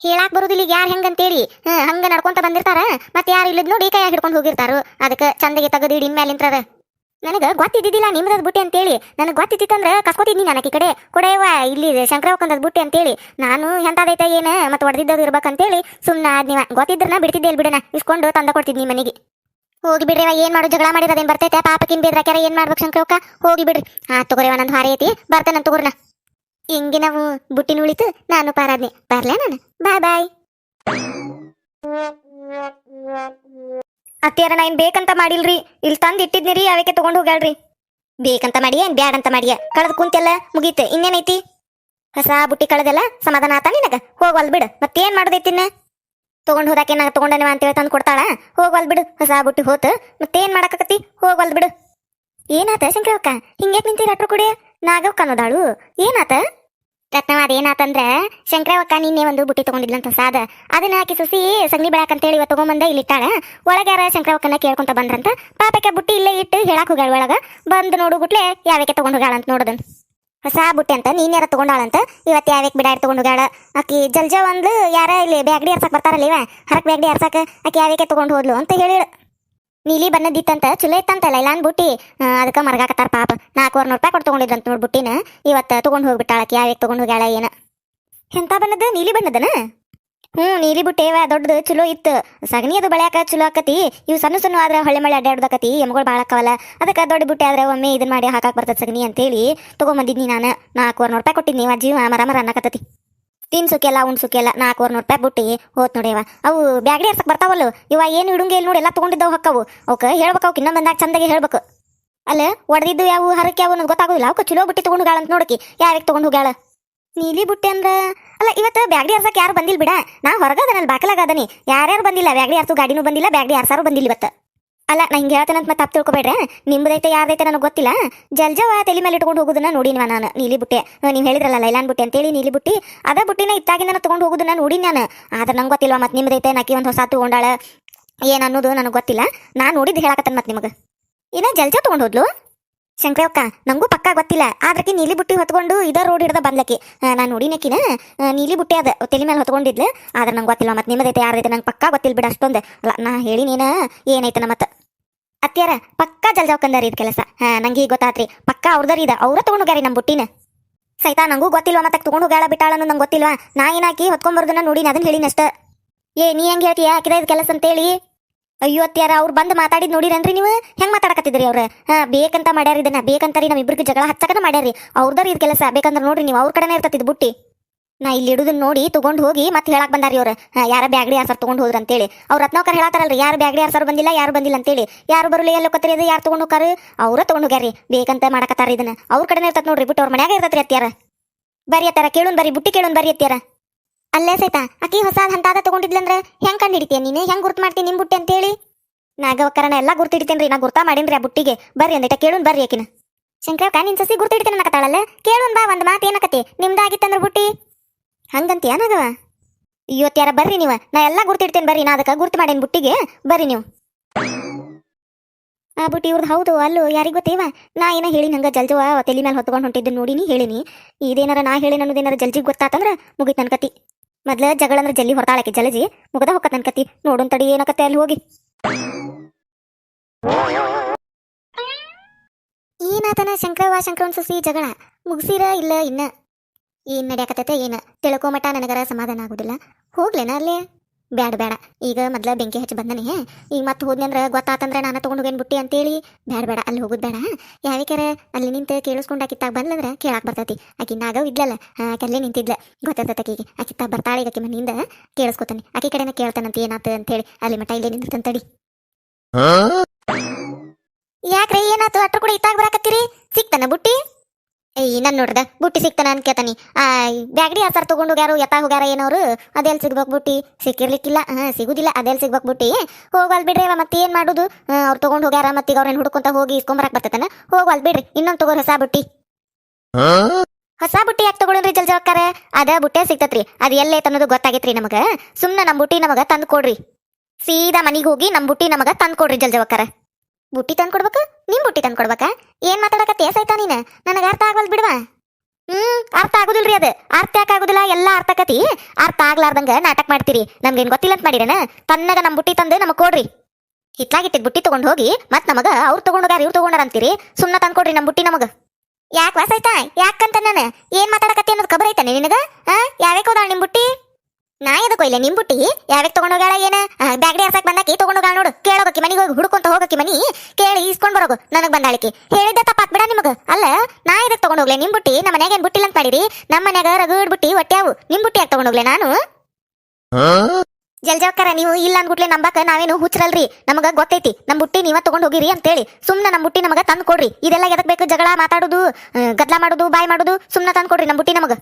ಹೇಳಾಕ್ ಬರುದಿಲ್ಲ ಈಗ ಯಾರು ಹೆಂಗಂತೇಳಿ. ಹ್ಮ್, ಹಂಗ ನಡ್ಕೊಂತ ಬಂದಿರ್ತಾರ. ಮತ್ತೆ ಯಾರು ಇಲ್ಲದ್ ನೋಡಿ ಕೈಯಾಗ ಹಿಡ್ಕೊಂಡು ಹೋಗಿರ್ತಾರ. ಅದಕ್ಕೆ ಚಂದಗೆ ಮ್ಯಾಲ ನಿಂತ್ರದ. ನನಗ ಗೊತ್ತಿದ್ದಿದ್ದಿಲ್ಲ ನಿಮ್ದದ್ ಬುಟ್ಟಿ ಅಂತೇಳಿ. ನನಗೆ ಗೊತ್ತಿತ್ತಿತ್ತಂದ್ರ ಕಸ್ಕೊತಿದ್ನಿ ನನಗೆ ಈ ಕಡೆ. ಕೊಡೆಯವ ಇಲ್ಲಿ ಶಂಕರವಕ್ಕಂದದ್ ಬುಟ್ಟಿ ಅಂತೇಳಿ. ನಾನು ಎಂತದೈತ ಏನ, ಮತ್ತೆ ಹೊಡೆದಿದ್ದದು ಇರ್ಬೇಕಂತೇಳಿ ಸುಮ್ಮನೆ ಆದ್ ನೀವ ಗೊತ್ತಿದ್ರನ ಬಿಡ್ತಿದ್ದೆ ಇಲ್ಲಿ ಇಸ್ಕೊಂಡು ತಂದ ಕೊಡ್ತಿದ್ನಿ ಮನೆಗೆ. ಹೋಗಿ ಬಿಡ್ರಿವ ಏನ್ ಮಾಡು ಜಗಳ ಮಾಡಿರೋದೇನ್ ಬರ್ತೈತೆ? ಪಾಪಕಿನ್ ಬೇದ್ರಾಕ್ಯಾರ ಏನ್ ಮಾಡ್ಬೇಕು ಶಂಕರವಕ್ಕ? ಹೋಗಿ ಬಿಡ್ರಿ. ಹಾ ತಗೋರಿವ ನಂದು ಹಾರಿ ಐತಿ. ಬರ್ತೇನೆ ತಗೋರ್ನ. ಹಿಂಗೆ ನಾವು ಬುಟ್ಟಿನ ಉಳಿತು ನಾನು ಪಾರಾದ್ನೆ. ಬರ್ಲಾ ನಾನು. ಬಾಯ್ ಬಾಯ್. ಅತ್ತಿಯಾರ ನಾ ಏನ್ ಬೇಕಂತ ಮಾಡಿಲ್ರಿ? ಇಲ್ಲಿ ತಂದ್ ಇಟ್ಟಿದ್ನಿರಿ ಅವಕ್ಕೆ ತಗೊಂಡ್ ಹೋಗ್ಯಾಳ್ರಿ. ಬೇಕಂತ ಮಾಡಿಯ, ಏನ್ ಬ್ಯಾಡ್ ಅಂತ ಮಾಡಿಯ? ಕಳೆದ್ ಕುಂತೆಲ್ಲ ಮುಗೀತು, ಇನ್ನೇನೈತಿ? ಹೊಸ ಬುಟ್ಟಿ ಕಳೆದೆಲ್ಲ ಸಮಾಧಾನ ಆತ ನಿನಗ? ಹೋಗ್ವಲ್ ಬಿಡು. ಮತ್ತೇನ್ ಮಾಡೋದೈತಿನ್ನ ತಗೊಂಡ್ ಹೋದಾಕೆ ನಾ ತಗೊಂಡನವ ಅಂತೇಳಿ ತಂದು ಕೊಡ್ತಾಳ? ಹೋಗ್ವಲ್ ಬಿಡು. ಹೊಸ ಬುಟ್ಟಿ ಹೋತ. ಮತ್ತೇನ್ ಮಾಡಾಕತ್ತಿ ಹೋಗ್ವಲ್ ಬಿಡು. ಏನಾತ ಶಂಕರವಕ್ಕ? ಹಿಂಗ್ಯಾಕ್ ನಿಂತೀರ ಅಟ್ರು ಕುಡಿಯ ನಾಗವ್ ಅನ್ನೋದಾಳು. ಏನಾತ? ರತ್ನವ ಅದೇನಾತಂದ್ರ ಶಂಕರವಕ್ಕ ನಿನ್ನೆ ಒಂದು ಬುಟ್ಟಿ ತಗೊಂಡಿದ್ಲಂತ ಸಾದ. ಅದನ್ನ ಹಾಕಿ ಸುಸಿ ಸಗಣಿ ಬೆಳಕಂತೇಳಿ ಇವತ್ತು ತಗೊಂಬಂದ ಇಲ್ಲಿಟ್ಟಾಳ ಒಳಗ್ಯಾರ ಶಂಕರವಕ್ಕನ ಕೇಳ್ಕೊಂತ ಬಂದ್ರಂತ. ಪಾಪಕ್ಕೆ ಬುಟ್ಟಿ ಇಲ್ಲೇ ಇಟ್ಟು ಹೇಳಕ್ ಹೋಗ್ಯಾಳ ಒಳಗ. ಬಂದು ನೋಡು ಗುಟ್ಲೆ ಯಾವಕ್ಕೆ ತಗೊಂಡ್ ಹೋಗ್ಯಾಳ ಅಂತ ನೋಡೋದನ್. ಹೊಸ ಬುಟ್ಟಿ ಅಂತ ನೀನ್ಯಾರ ತಗೊಂಡಾಳಂತ? ಇವತ್ತು ಯಾವಕ್ಕೆ ಬಿಡಾಡಿ ತಗೊಂಡ್ ಹೋಗ್ಯಾಳ? ಆಕಿ ಜಲ್ಜ ಒಂದು ಯಾರ ಇಲ್ಲಿ ಬ್ಯಾಗ್ಡಿ ಹರ್ಸಕ್ ಬರ್ತಾರಲ್ಲ ಇವ? ಹರಕ್ ಬ್ಯಾಗ್ಡಿ ಹರ್ಸಕ್, ಆಕಿ ಯಾವಕ್ಕೆ ತಗೊಂಡ್ ಹೋದ್ಲು ಅಂತ ಹೇಳಿ ನೀಲಿ ಬಣ್ಣದಿತ್ತಂತ ಚಲೋ ಇತ್ತಂತ ಲೈಲಾನ್ ಬುಟ್ಟಿ. ಅದಕ್ಕೆ ಮರ್ಗಾಕತ್ತಾರ ಪಾಪ. ನಾಲ್ಕೂವರೆ ರೂಪಾಯಿ ಕೊಟ್ಟು ತೊಗೊಂಡಿದ್ರಂತ ನೋಡ್ ಬುಟ್ಟಿನ. ಇವತ್ತು ತಗೊಂಡ್ ಹೋಗ್ಬಿಟ್ಟಾಳ ಆಕಿ ತೊಗೊಂಡು ಹೋಗ್ಯಾಳ, ಏನ? ಎಂಥ ಬಣ್ಣದ? ನೀಲಿ ಬಣ್ಣದನ? ಹ್ಞೂ ನೀಲಿ ಬುಟ್ಟೇವ ದೊಡ್ಡದು, ಚಲೋ ಇತ್ತು. ಸಗಣಿ ಅದು ಬಳ್ಯಾಕ ಚಲೋ ಆಕತಿ. ಇವು ಸಣ್ಣ ಸಣ್ಣ ಆದ್ರೆ ಹೊಳೆ ಮಳೆ ಅಡ್ಡಾಡ್ದಕತಿ ಎಮ್ಗಳು ಭಾಳ ಆಕ್ಕವಲ್ಲ. ಅದಕ್ಕೆ ದೊಡ್ಡ ಬುಟ್ಟೆ ಆದ್ರೆ ಒಮ್ಮೆ ಇದನ್ನ ಮಾಡಿ ಹಾಕಕ್ಕೆ ಬರ್ತದೆ ಸಗಣಿ ಅಂತೇಳಿ ತಗೊಂಬಂದಿದ್ನಿ ನಾನು. ನಾಲ್ಕೂವರೆ ರೂಪಾಯಿ ಕೊಟ್ಟಿದ್ನಿ ಅಜ್ಜಿ ಮರ ಮರ ಅನ್ನಕತ್ತತಿ. ತಿನ್ಸುಕೆಲ್ಲ ಉಣ್ಸುಕೆಲ್ಲ ನಾಲ್ಕೂವರೆ ನೂರು ರೂಪಾಯಿ ಬುಟ್ಟಿ, ಹೋತ್ ನೋಡಿವ ಅವು ಬ್ಯಾಗ್ಡಿ ಹರ್ಸಕ್ ಬರ್ತಾವಲ್ಲ. ಇವ ಏನು ಇಡುಂಗೆ ಇಲ್ಲಿ ನೋಡಿ ಎಲ್ಲ ತೊಗೊಂಡಿದ್ದವು ಹಕ್ಕವು. ಅವಕ್ಕೆ ಹೇಳ್ಬೇಕು ಅವ್ಕೆ ಇನ್ನೊಂದು ಬಂದಾಗ ಚಂದಾಗಿ ಹೇಳ್ಬೇಕು. ಅಲ್ಲ, ಒಡೆದಿದ್ದು ಯಾವ, ಹರಕೆ ಯಾವ ಅನ್ನೋದು ಗೊತ್ತಾಗೋದಿಲ್ಲ. ಅವಕ್ಕೆ ಚಲೋ ಬುಟ್ಟಿ ತಗೊಂಡು ಹೋಗ್ಯಾಳ ಅಂತ ನೋಡಕಿ. ಯಾರಿಗೆ ತಗೊಂಡು ಹೋಗ್ಯಾಳ? ನೀಲಿ ಬುಟ್ಟಿ ಅಂದ್ರ? ಅಲ್ಲ, ಇವತ್ತು ಬ್ಯಾಗ್ಡಿ ಹರ್ಸಕ್ ಯಾರು ಬಂದಿಲ್ಲ ಬಿಡ. ನಾ ಹೊರಗದನಲ್ಲಿ ಬಾಕಲಾಗದನಿ ಯಾರ್ಯಾರು ಬಂದಿಲ್ಲ ಬ್ಯಾಗಡಿ ಹರ್ಸು ಗಾಡಿನೂ ಬಂದಿಲ್ಲ ಬ್ಯಾಗಡಿ ಹರ್ಸಾರು ಬಂದಿಲ್ಲ ಇವತ್ತು. ಅಲ್ಲ, ನಾ ಹಿಂಗೆ ಹೇಳ್ತೇನಂತ ಮತ್ತೆ ತಪ್ಪು ತಿಳ್ಕೊಬೇಡ್ರೆ? ನಿಮ್ದೈತೆ ಯಾರ್ದೈತೆ ನನಗೆ ಗೊತ್ತಿಲ್ಲ. ಜಲ್ಜವ ತಲೆ ಮೇಲೆ ಇಟ್ಕೊಂಡು ಹೋಗೋದನ್ನ ನೋಡಿನ ನಾನು, ನೀಲಿ ಬುಟ್ಟೆ. ನೀವು ಹೇಳಿದ್ರಲ್ಲ, ಲೈಲಾನ್ ಬುಟ್ಟಿ ಅಂತೇಳಿ ನೀಲಿ ಬುಟ್ಟಿ. ಅದ ಬುಟ್ಟಿನ ಇತ್ತಾಗಿಂದ ತೊಗೊಂಡು ಹೋಗೋದನ್ನ ನೋಡಿನ ನಾನು. ಆದ್ರೆ ನಂಗೆ ಗೊತ್ತಿಲ್ಲ ಮತ್ತೆ ನಿಮ್ದೈತೆ ನಾಕಿ ಒಂದು ಹೊಸ ತಗೊಂಡಾಳ? ಏನು ಅನ್ನೋದು ನನಗೆ ಗೊತ್ತಿಲ್ಲ. ನಾನು ನೋಡಿದ್ದು ಹೇಳಕತ್ತೇನೆ ಮತ್ತೆ ನಿಮಗೆ? ಏನ ಜಲ್ಜ ತೊಗೊಂಡು ಹೋದ್ಲು? ಶಂಕರಕ್ಕ ನಂಗೂ ಪಕ್ಕಾ ಗೊತ್ತಿಲ್ಲ. ಆದ್ರಕಿ ನೀಲಿ ಬುಟ್ಟಿ ಹೊತ್ಕೊಂಡು ಇದೇ ರೋಡ್ ಹಿಡ್ದ ಬಂದ್ಲಕಿ. ನಾನು ನೋಡಿನಕಿನ ನೀಲಿ ಬುಟ್ಟಿ ಅದ, ತಲೆ ಮೇಲೆ ಹೊತ್ಕೊಂಡಿದ್ಲು. ಆದ್ರೆ ನಂಗೆ ಗೊತ್ತಿಲ್ಲ, ಮತ್ತೆ ನಿಮ್ಮದೈತೆ ಯಾರೈತೆ ನಂಗೆ ಪಕ್ಕಾ ಗೊತ್ತಿಲ್ಲ ಬಿಡ ಅಷ್ಟೊಂದು. ಅಲ್ಲ, ನಾ ಹೇಳಿ ಏನೈತೆ ನಮ್ಮ ಅತ್ಯಾರ ಪಕ್ಕಾ ಜಲ್ಜಾವ್ಕಂದಾರಿ ಇದು ಕೆಲಸ. ಹಾಂ, ನಂಗೆ ಈಗ ಗೊತ್ತಾತ್ರಿ. ಪಕ್ಕಾ ಅವ್ರದಾರಿ ಇದ, ಅವ್ರ ತೊಗೊಂಡೋಗ್ಯಾರಿ ನಮ್ಮ ಬುಟ್ಟಿನ. ಸೈತಾ, ನಂಗೂ ಗೊತ್ತಿಲ್ವಾ ಮತ್ತೆ ತಗೊಂಡು ಹೋಗ್ಯಾಳ ಬಿಟ್ಟಾಳ ಅನ್ನೋದು ನಂಗೆ ಗೊತ್ತಿಲ್ವಾ? ನಾ ಏನಾಕಿ ಹೊತ್ಕೊಂಬರ್ದನ್ನ ನೋಡಿ ಅದನ್ನ ಹೇಳಿನ ಅಷ್ಟ. ಏ, ನೀ ಹೆಂಗೆ ಹೇಳ್ತೀಯ? ಹಾಕಿದ ಇದು ಕೆಲಸ ಅಂತೇಳಿ. ಅಯ್ಯೋ ಅತ್ಯಾರ ಅವ್ರು ಬಂದು ಮಾತಾಡಿದ್ ನೋಡಿರನ್ರಿ ನೀವು? ಹೆಂಗ್ ಮಾತಾಡಕತ್ತಿದ್ರಿ ಅವ್ರ? ಬೇಕಂತ ಮಾಡ್ಯಾರ ಇದನ್ನ. ಬೇಕಂತಾರಿ ನಮ್ಮ ಇಬ್ಬರಿಗೆ ಜಗಳ ಹಚ್ಚಕನ ಮಾಡ್ಯಾರಿ ಅವ್ರದಾರಿ ಇದು ಕೆಲಸ. ಬೇಕಂದ್ರೆ ನೋಡ್ರಿ ನೀವು. ಅವ್ರ ಕಡೆನೇ ಇರ್ತೈತಿ ಬುಟ್ಟಿ. ನಾ ಇಲ್ಲಿ ಇಡುದನ್ನ ನೋಡಿ ತಗೊಂಡು ಹೋಗಿ ಮತ್ತೆ ಹೇಳಕ್ ಬಂದಾರಿ ಅವ್ರು. ಯಾರ ಬ್ಯಾಗ್ಡಿ ಯಾರು ಸರ್ ತಗೊಂಡು ಹೋದ್ರ ಅಂತೇಳಿ. ಅವ್ರ ರತ್ನಕರ್ ಹೇಳತ್ತಾರಲ್ರಿ ಯಾರು ಬ್ಯಾಗ್ಡಿ ಯಾರು ಸರ್ ಬಂದಿಲ್ಲ, ಯಾರು ಬಂದಿಲ್ಲ ಅಂತೇಳಿ. ಯಾರು ಬರಲಿ, ಎಲ್ಲ ಕತ್ರಿ ಅದು ಯಾರು ತಗೊಂಡು ಹೋಗಾರ ಅವ್ರ ತಗೊಂಡು ಹೋಗ್ಯಾರಿ ಬೇಕಂತ ಮಾಡಕತ್ತಾರ ಇದನ್ನ. ಅವ್ರ ಕಡೆನೇ ಇರ್ತತ್ ನೋಡ್ರಿ ಬಿಟ್ಟು. ಅವ್ರ ಮನ್ಯಾಗ ಇರ್ತತ್ರಿ ಅತ್ಯಾರ ಬರಿ ಅತ್ತಾರ ಕೇಳುನ್ ಬರಿ ಬುಟ್ಟಿ ಕೇಳುನ್ ಬರಿ ಅತ್ಯಾರ ಅಲ್ಲೇ ಸೈತ ಆಕಿ ಹೊಸ ಹಂತಾದ ತಗೊಂಡಿದ್ಲಂದ್ರೆ ಹೆಂಗ್ ಕಂಡು ಹಿಡಿತೀಯ ನೀನು? ಹೆಂಗ್ ಗುರ್ತು ಮಾಡ್ತೀನಿ ನಿಮ್ ಬುಟ್ಟಿ ಅಂತೇಳಿ? ನಾಗವಕ್ಕರನ ಎಲ್ಲ ಗುರ್ತಿಡ್ತೇನ್ರಿ, ನಾ ಗುರ್ತಾ ಮಾಡೀನ್ರಿ ಆ ಬುಟ್ಟಿಗೆ. ಬರ್ರಿ ಅಂದಿಟ ಕೇಳುನ್ ಬರ್ರಿ ಆಕಿನ. ಶಂಕರಕ್ಕ ನಿನ್ ಸಸಿ ಗುರ್ತಿಡ್ತೇನೆ ಅನ್ನಕತ್ತಾಳಲ್ಲ? ಕೇಳುನ್ ಬಾ, ಒಂದ್ ಮಾತು ಏನಕತಿ ನಿಮ್ದಾಗಿತ್ತಂದ್ರ ಬುಟ್ಟಿ? ಹಂಗಂತೀಯ ನಾಗವ ಇವತ್ತ್ಯಾರ ಬರ್ರಿ ನೀವ? ನಾ ಎಲ್ಲ ಗುರ್ತಿಡ್ತೇನೆ ಬರ್ರಿ, ನಾ ಅದಕ್ಕೆ ಗುರ್ತು ಮಾಡೇನ್ ಬುಟ್ಟಿಗೆ. ಬರ್ರಿ ನೀವು. ಆ ಬುಟ್ಟಿ ಇವ್ರದ್ದು ಹೌದು, ಅಲ್ಲೂ ಯಾರಿಗ್ ಗೊತ್ತೇವ? ನಾ ಏನ ಹೇಳಿ ನಂಗೆ ಜಲ್ಜವ ತಲೆ ಮೇಲೆ ಹೊತ್ಕೊಂಡು ಹೊಂಟಿದ್ದು ನೋಡಿನಿ ಹೇಳಿನಿ. ಇದೇನಾರ ನಾ ಹೇಳಿ ಅನ್ನೋದೇನಾರ ಜಲ್ಜಿಗೆ ಗೊತ್ತಾತಂದ್ರ ಮುಗಿತ್ ನನ್ ಕತಿ. ಮೊದ್ಲ ಜಗಳ ಅಂದ್ರೆ ಜಲ್ಲಿ ಹೊರತಾಳಕ್ಕೆ ಜಲಜಿ. ಮುಗದ ಹೊಕ್ಕ ನೋಡೋನ್ ನೋಡುನ್ ತಡಿ ಏನಕತ್ತೆ ಅಲ್ಲಿ ಹೋಗಿ. ಏನಾತನ ಶಂಕರವ ಶಂಕರನ್ ಸಸಿ ಜಗಳ? ಮುಗಿಸಿರ ಇಲ್ಲ ಇನ್ನ? ಏನ್ ನಡ್ಯಾಕತ್ತೈತೆ ಏನ? ತಿಳ್ಕೊಮಟ ನನಗರ ಸಮಾಧಾನ ಆಗುದಿಲ್ಲ. ಹೋಗ್ಲೇನ ಅಲ್ಲೇ? ಬ್ಯಾಡ ಬೇಡ ಈಗ ಮೊದ್ಲ ಬೆಂಕಿ ಹಚ್ಚಿ ಬಂದನೇ ಈಗ ಮತ್ತೆ ಹೋದ್ನಿ ಅಂದ್ರೆ ಗೊತ್ತಾತಂದ್ರೆ ನಾನು ತೊಗೊಂಡು ಹೋಗೇನ್ ಬುಟ್ಟಿ ಅಂತೇಳಿ. ಬ್ಯಾಡ ಬೇಡ ಅಲ್ಲಿ ಹೋಗುದ್ ಬೇಡ ಯಾವಿಕರ ಅಲ್ಲಿ ನಿಂತು ಕೇಳಿಸ್ಕೊಂಡು ಆಕಿತ್ತಾಗ ಬಂದ್ಲಂದ್ರೆ ಕೇಳಾಕ ಬರ್ತೈತಿ. ಆಕಿ ನಾಗವ್ ಇದ್ಲಲ್ಲ ಅಲ್ಲೇ ನಿಂತಿದ್ಲ. ಗೊತ್ತಿರ್ತೈತೆ ಆಕಿಗೆ. ಆಕಿತ್ತಾಗ ಬರ್ತಾಳೆ ಈಗ ಆಕಿ ಮನೆಯಿಂದ ಕೇಳಿಸ್ಕೊತಾನೆ. ಆಕಿ ಕಡೆನ ಕೇಳ್ತಾನಂತ ಏನಾತ ಅಂತೇಳಿ. ಅಲ್ಲಿ ಮಠ ಇಲ್ಲೇ ನಿಂತಿರ್ತಂತಡಿ ಯಾಕ್ರಿ ಏನಾತು? ಅಟ್ರ ಕೂಡ ಇತ್ತಾಗ ಬರಾಕತ್ತೀರಿ? ಸಿಕ್ತಾನ ಬುಟ್ಟಿ? ಏಯ್ ನನ್ ನೋಡ್ದೆ, ಬುಟ್ಟಿ ಸಿಕ್ತಾನ ಅನ್ಕೇತಾನಿ ಆ, ಬ್ಯಾಗ್ಡಿ ಆ ಸರ್ ತಗೊಂಡು ಹೋಗ್ಯಾರು ಎತ್ತಾಗ ಹೋಗ್ಯಾರ ಏನವ್ರು ಅದೆಲ್ ಸಿಗ್ಬೇಕು ಬುಟ್ಟಿ. ಸಿಕ್ಕಿರ್ಲಿಕ್ಕಿಲ್ಲ, ಹಾ, ಸಿಗುದಿಲ್ಲ, ಅದೆಲ್ ಸಿಗ್ಬೇಕು ಬುಟ್ಟಿ. ಹೋಗಲ್ ಬಿಡ್ರಿ ಅವ, ಮತ್ತೆ ಏನು ಮಾಡುದು? ಅವ್ರು ತಗೊಂಡು ಹೋಗ್ಯಾರ, ಮತ್ತೆ ಈಗ ಅವ್ರನ್ನ ಹುಡ್ಕೊಂತ ಹೋಗಿ ಇಸ್ಕೊಂಬರಕ್ ಬರ್ತೈತನ? ಹೋಗಲ್ ಬಿಡ್ರಿ, ಇನ್ನೊಂದು ತಗೋರಿ ಹೊಸ ಬುಟ್ಟಿ. ಹೊಸ ಬುಟ್ಟಿ ಯಾಕೆ ತಗೊಳ್ರಿ ಜಲ್ಜವಕ್ಕಾರ ಅದ ಬುಟ್ಟೆ ಸಿಗ್ತತ್ರಿ, ಅದು ಎಲ್ಲೇ ಅನ್ನೋದು ಗೊತ್ತಾಗೈತ್ರಿ ನಮಗ. ಸುಮ್ಮನೆ ನಮ್ಮ ಬುಟ್ಟಿ ನಮಗ ತಂದು ಕೊಡ್ರಿ ಸೀದಾ ಮನಿಗ್ ಹೋಗಿ ನಮ್ಮ ಬುಟ್ಟಿ ನಮಗ ತಂದು ಕೊಡ್ರಿ ಜಲ್ಜವಕ್ಕಾರ ಬುಟ್ಟಿ ತಂದು ಕೊಡ್ಬೇಕು ನಿಮ್ ಬುಟ್ಟಿ ತಂದು ಕೊಡ್ಬೇಕ? ಏನ್ ಮಾತಾಡಕತ್ತಿ ಏಸಾಯ್ತಾ ನೀನ? ನನಗೆ ಅರ್ಥ ಆಗವಲ್ ಬಿಡ್ವಾ. ಹ್ಮ್, ಅರ್ಥ ಆಗುದಿಲ್ರಿ ಅದು. ಅರ್ಥ ಯಾಕೆ ಆಗುದಿಲ್ಲ? ಎಲ್ಲ ಅರ್ಥ ಆಕತಿ. ಅರ್ಥ ಆಗ್ಲಾರ್ದಂಗ ನಾಟಕ ಮಾಡ್ತೀರಿ. ನಮ್ಗೇನ್ ಗೊತ್ತಿಲ್ಲ ಅಂತ ಮಾಡಿರೇನ? ತನ್ನಗ ನಮ್ ಬುಟ್ಟಿ ತಂದು ನಮಗ್ ಕೊಡ್ರಿ. ಹಿತ್ಲಾಗಿಟ್ಟಿದ್ ಬುಟ್ಟಿ ತಗೊಂಡ್ ಹೋಗಿ ಮತ್ ನಮಗ ಅವ್ರು ತಗೊಂಡೋಗಾರ ಇವ್ರು ತಗೊಂಡಾರ ಅಂತೀರಿ? ಸುಮ್ನ ತಂದ್ ಕೊಡ್ರಿ ನಮ್ ಬುಟ್ಟಿ ನಮಗ. ಯಾಕೆ ವಾಸಾಯ್ತಾ ಯಾಕಂತ ನಾನು? ಏನ್ ಮಾತಾಡಕತ್ತಿ ಅನ್ನೋದು ಖಬರ್ ಐತಾನೆ ನಿನಗ? ಆ ಯಾವ್ಯಾಕ ಹೋದಾಳ ನಿಮ್ ಬುಟ್ಟಿ? ನಾ ಎದಕ್ಕೋ ಇಲ್ಲ ನಿಮ್ ಬುಟ್ಟಿ? ಯಾವ್ಯಾಕ ತಗೊಂಡೋಗಾಳ ಏನ? ಬ್ಯಾಗ್ಡಿ ಹರ್ಸಕ್ ಬಂದಾಕಿ ತಗೊಂಡೋಗಾಳ ನೋಡು. ಕೇಳೋಗಕ್ಕಿ ಮನಿಗೆ ಹೋಗಿ ಹುಡುಕೊಂತ ಹೋಗಕ್ಕೆ ಮನಿ. ಕೇಳಿ ಇಸ್ಕೊಂಡ್ ಬರೋಗು. ನನಗ್ ಬಂದಾಳಿಕಿ. ಹೇಳಿದ್ದೆ ತಪ್ಪಾಕ್ಬಿಡ ನಿಮಗ. ಅಲ್ಲ ನಾ ಇದಕ್ ತಗೊಂಡೋಗ್ಲೆ ನಿಮ್ ಬುಟ್ಟಿ? ನಮ್ಮ ಮನ್ಯಾಗ ಏನ್ ಬುಟ್ಟಿಲ್ಲ ಅಂತ ಮಾಡಿರಿ ನಮ್ಮ ಮನ್ಯಾಗ ರಗಡ್ ಬುಟ್ಟಿ ಹೊಟ್ಟ್ಯಾವು ನಿಮ್ ಬುಟ್ಟಿ ಯಾಕೆ ತಗೊಂಡೋಗ್ಲೆ ನಾನು? ಜಲ್ಜಾವ್ಕರ ನೀವು ಇಲ್ಲ ಅಂದ್ಬಿಟ್ಲೆ ನಂಬಕ ನಾವೇನು ಹುಚ್ಚರಲ್ರಿ? ನಮಗ ಗೊತ್ತೈತಿ. ನಮ್ಮ ಬುಟ್ಟಿ ನೀವ ತಗೊಂಡ್ ಹೋಗಿರಿ ಅಂತೇಳಿ. ಸುಮ್ನ ನಮ್ಮ ಬುಟ್ಟಿ ನಮಗ ತಂದ್ಕೊಡ್ರಿ. ಇದೆಲ್ಲ ಎದಕ್ ಬೇಕು? ಜಗಳ ಮಾತಾಡೋದು ಗದ್ಲ ಮಾಡುದು ಬಾಯ್ ಮಾಡುದು ಸುಮ್ನ ತಂದು ಕೊಡ್ರಿ ನಮ್ ಬುಟ್ಟಿ ನಮಗ.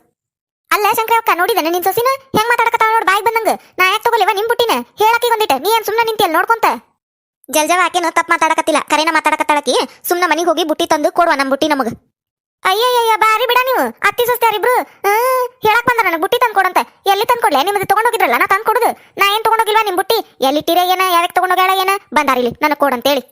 ಅಲ್ಲ ಶಂಕರಕ್ಕ ನೋಡಿದನ ನಿನ್ ಸೊಸಿನ? ಹೆಂಗ್ ಮಾತಾಡಕತ್ತಾಳ ನೋಡ್ ಬಾಯ್ ಬಂದಂಗ. ನಾ ಯಾಕೆ ತಗೊಲಿವ ನಿಮ್ ಬುಟ್ಟಿನ? ಹೇಳಕಿ ಒಂದಿಟ ನೀ ಏನ್ ಸುಮ್ನ ನಿಂತಿಯಲ್ ನೋಡ್ಕೊಂತ? ಜಲ್ಜವ ಆಕೆನು ತಪ್ಪ ಮಾತಾಡಕತ್ತಿಲ್ಲ. ಕರೆನ ಮಾತಾಡಕತ್ತಾಳಕಿ. ಸುಮ್ನ ಮನಿಗ್ ಹೋಗಿ ಬುಟ್ಟಿ ತಂದು ಕೊಡುವ ನಮ್ ಬುಟ್ಟಿ ನಮಗ. ಅಯ್ಯಯ್ಯ ಬಾರಿ ಬಿಡ ನೀವು. ಅತ್ತಿ ಸೊಸ್ತ್ಯಾರಿಬ್ರು ಹೇಳಕ್ ಬಂದ ನನಗೆ ಬುಟ್ಟಿ ತಂದು ಕೊಡಂತ. ಎಲ್ಲಿ ತಂದು ಕೊಡ್ಲೆ? ನಿಮ್ದು ತಗೊಂಡೋಗಿದ್ರಲ್ಲ, ನಾ ತಂದು ಕೊಡುದು. ನಾ ಏನ್ ತಗೊಂಡೋಗಿಲ್ವಾ ನಿಮ್ ಬುಟ್ಟಿ? ಎಲ್ಲಿಟ್ಟಿರ ಏನ ಯಾವಾಗ ತಗೊಂಡೋಗ್ಯಾಳ ಏನ? ಬಂದಾರಿಲಿ ನನಗೆ ಕೊಡಂತೇಳಿ.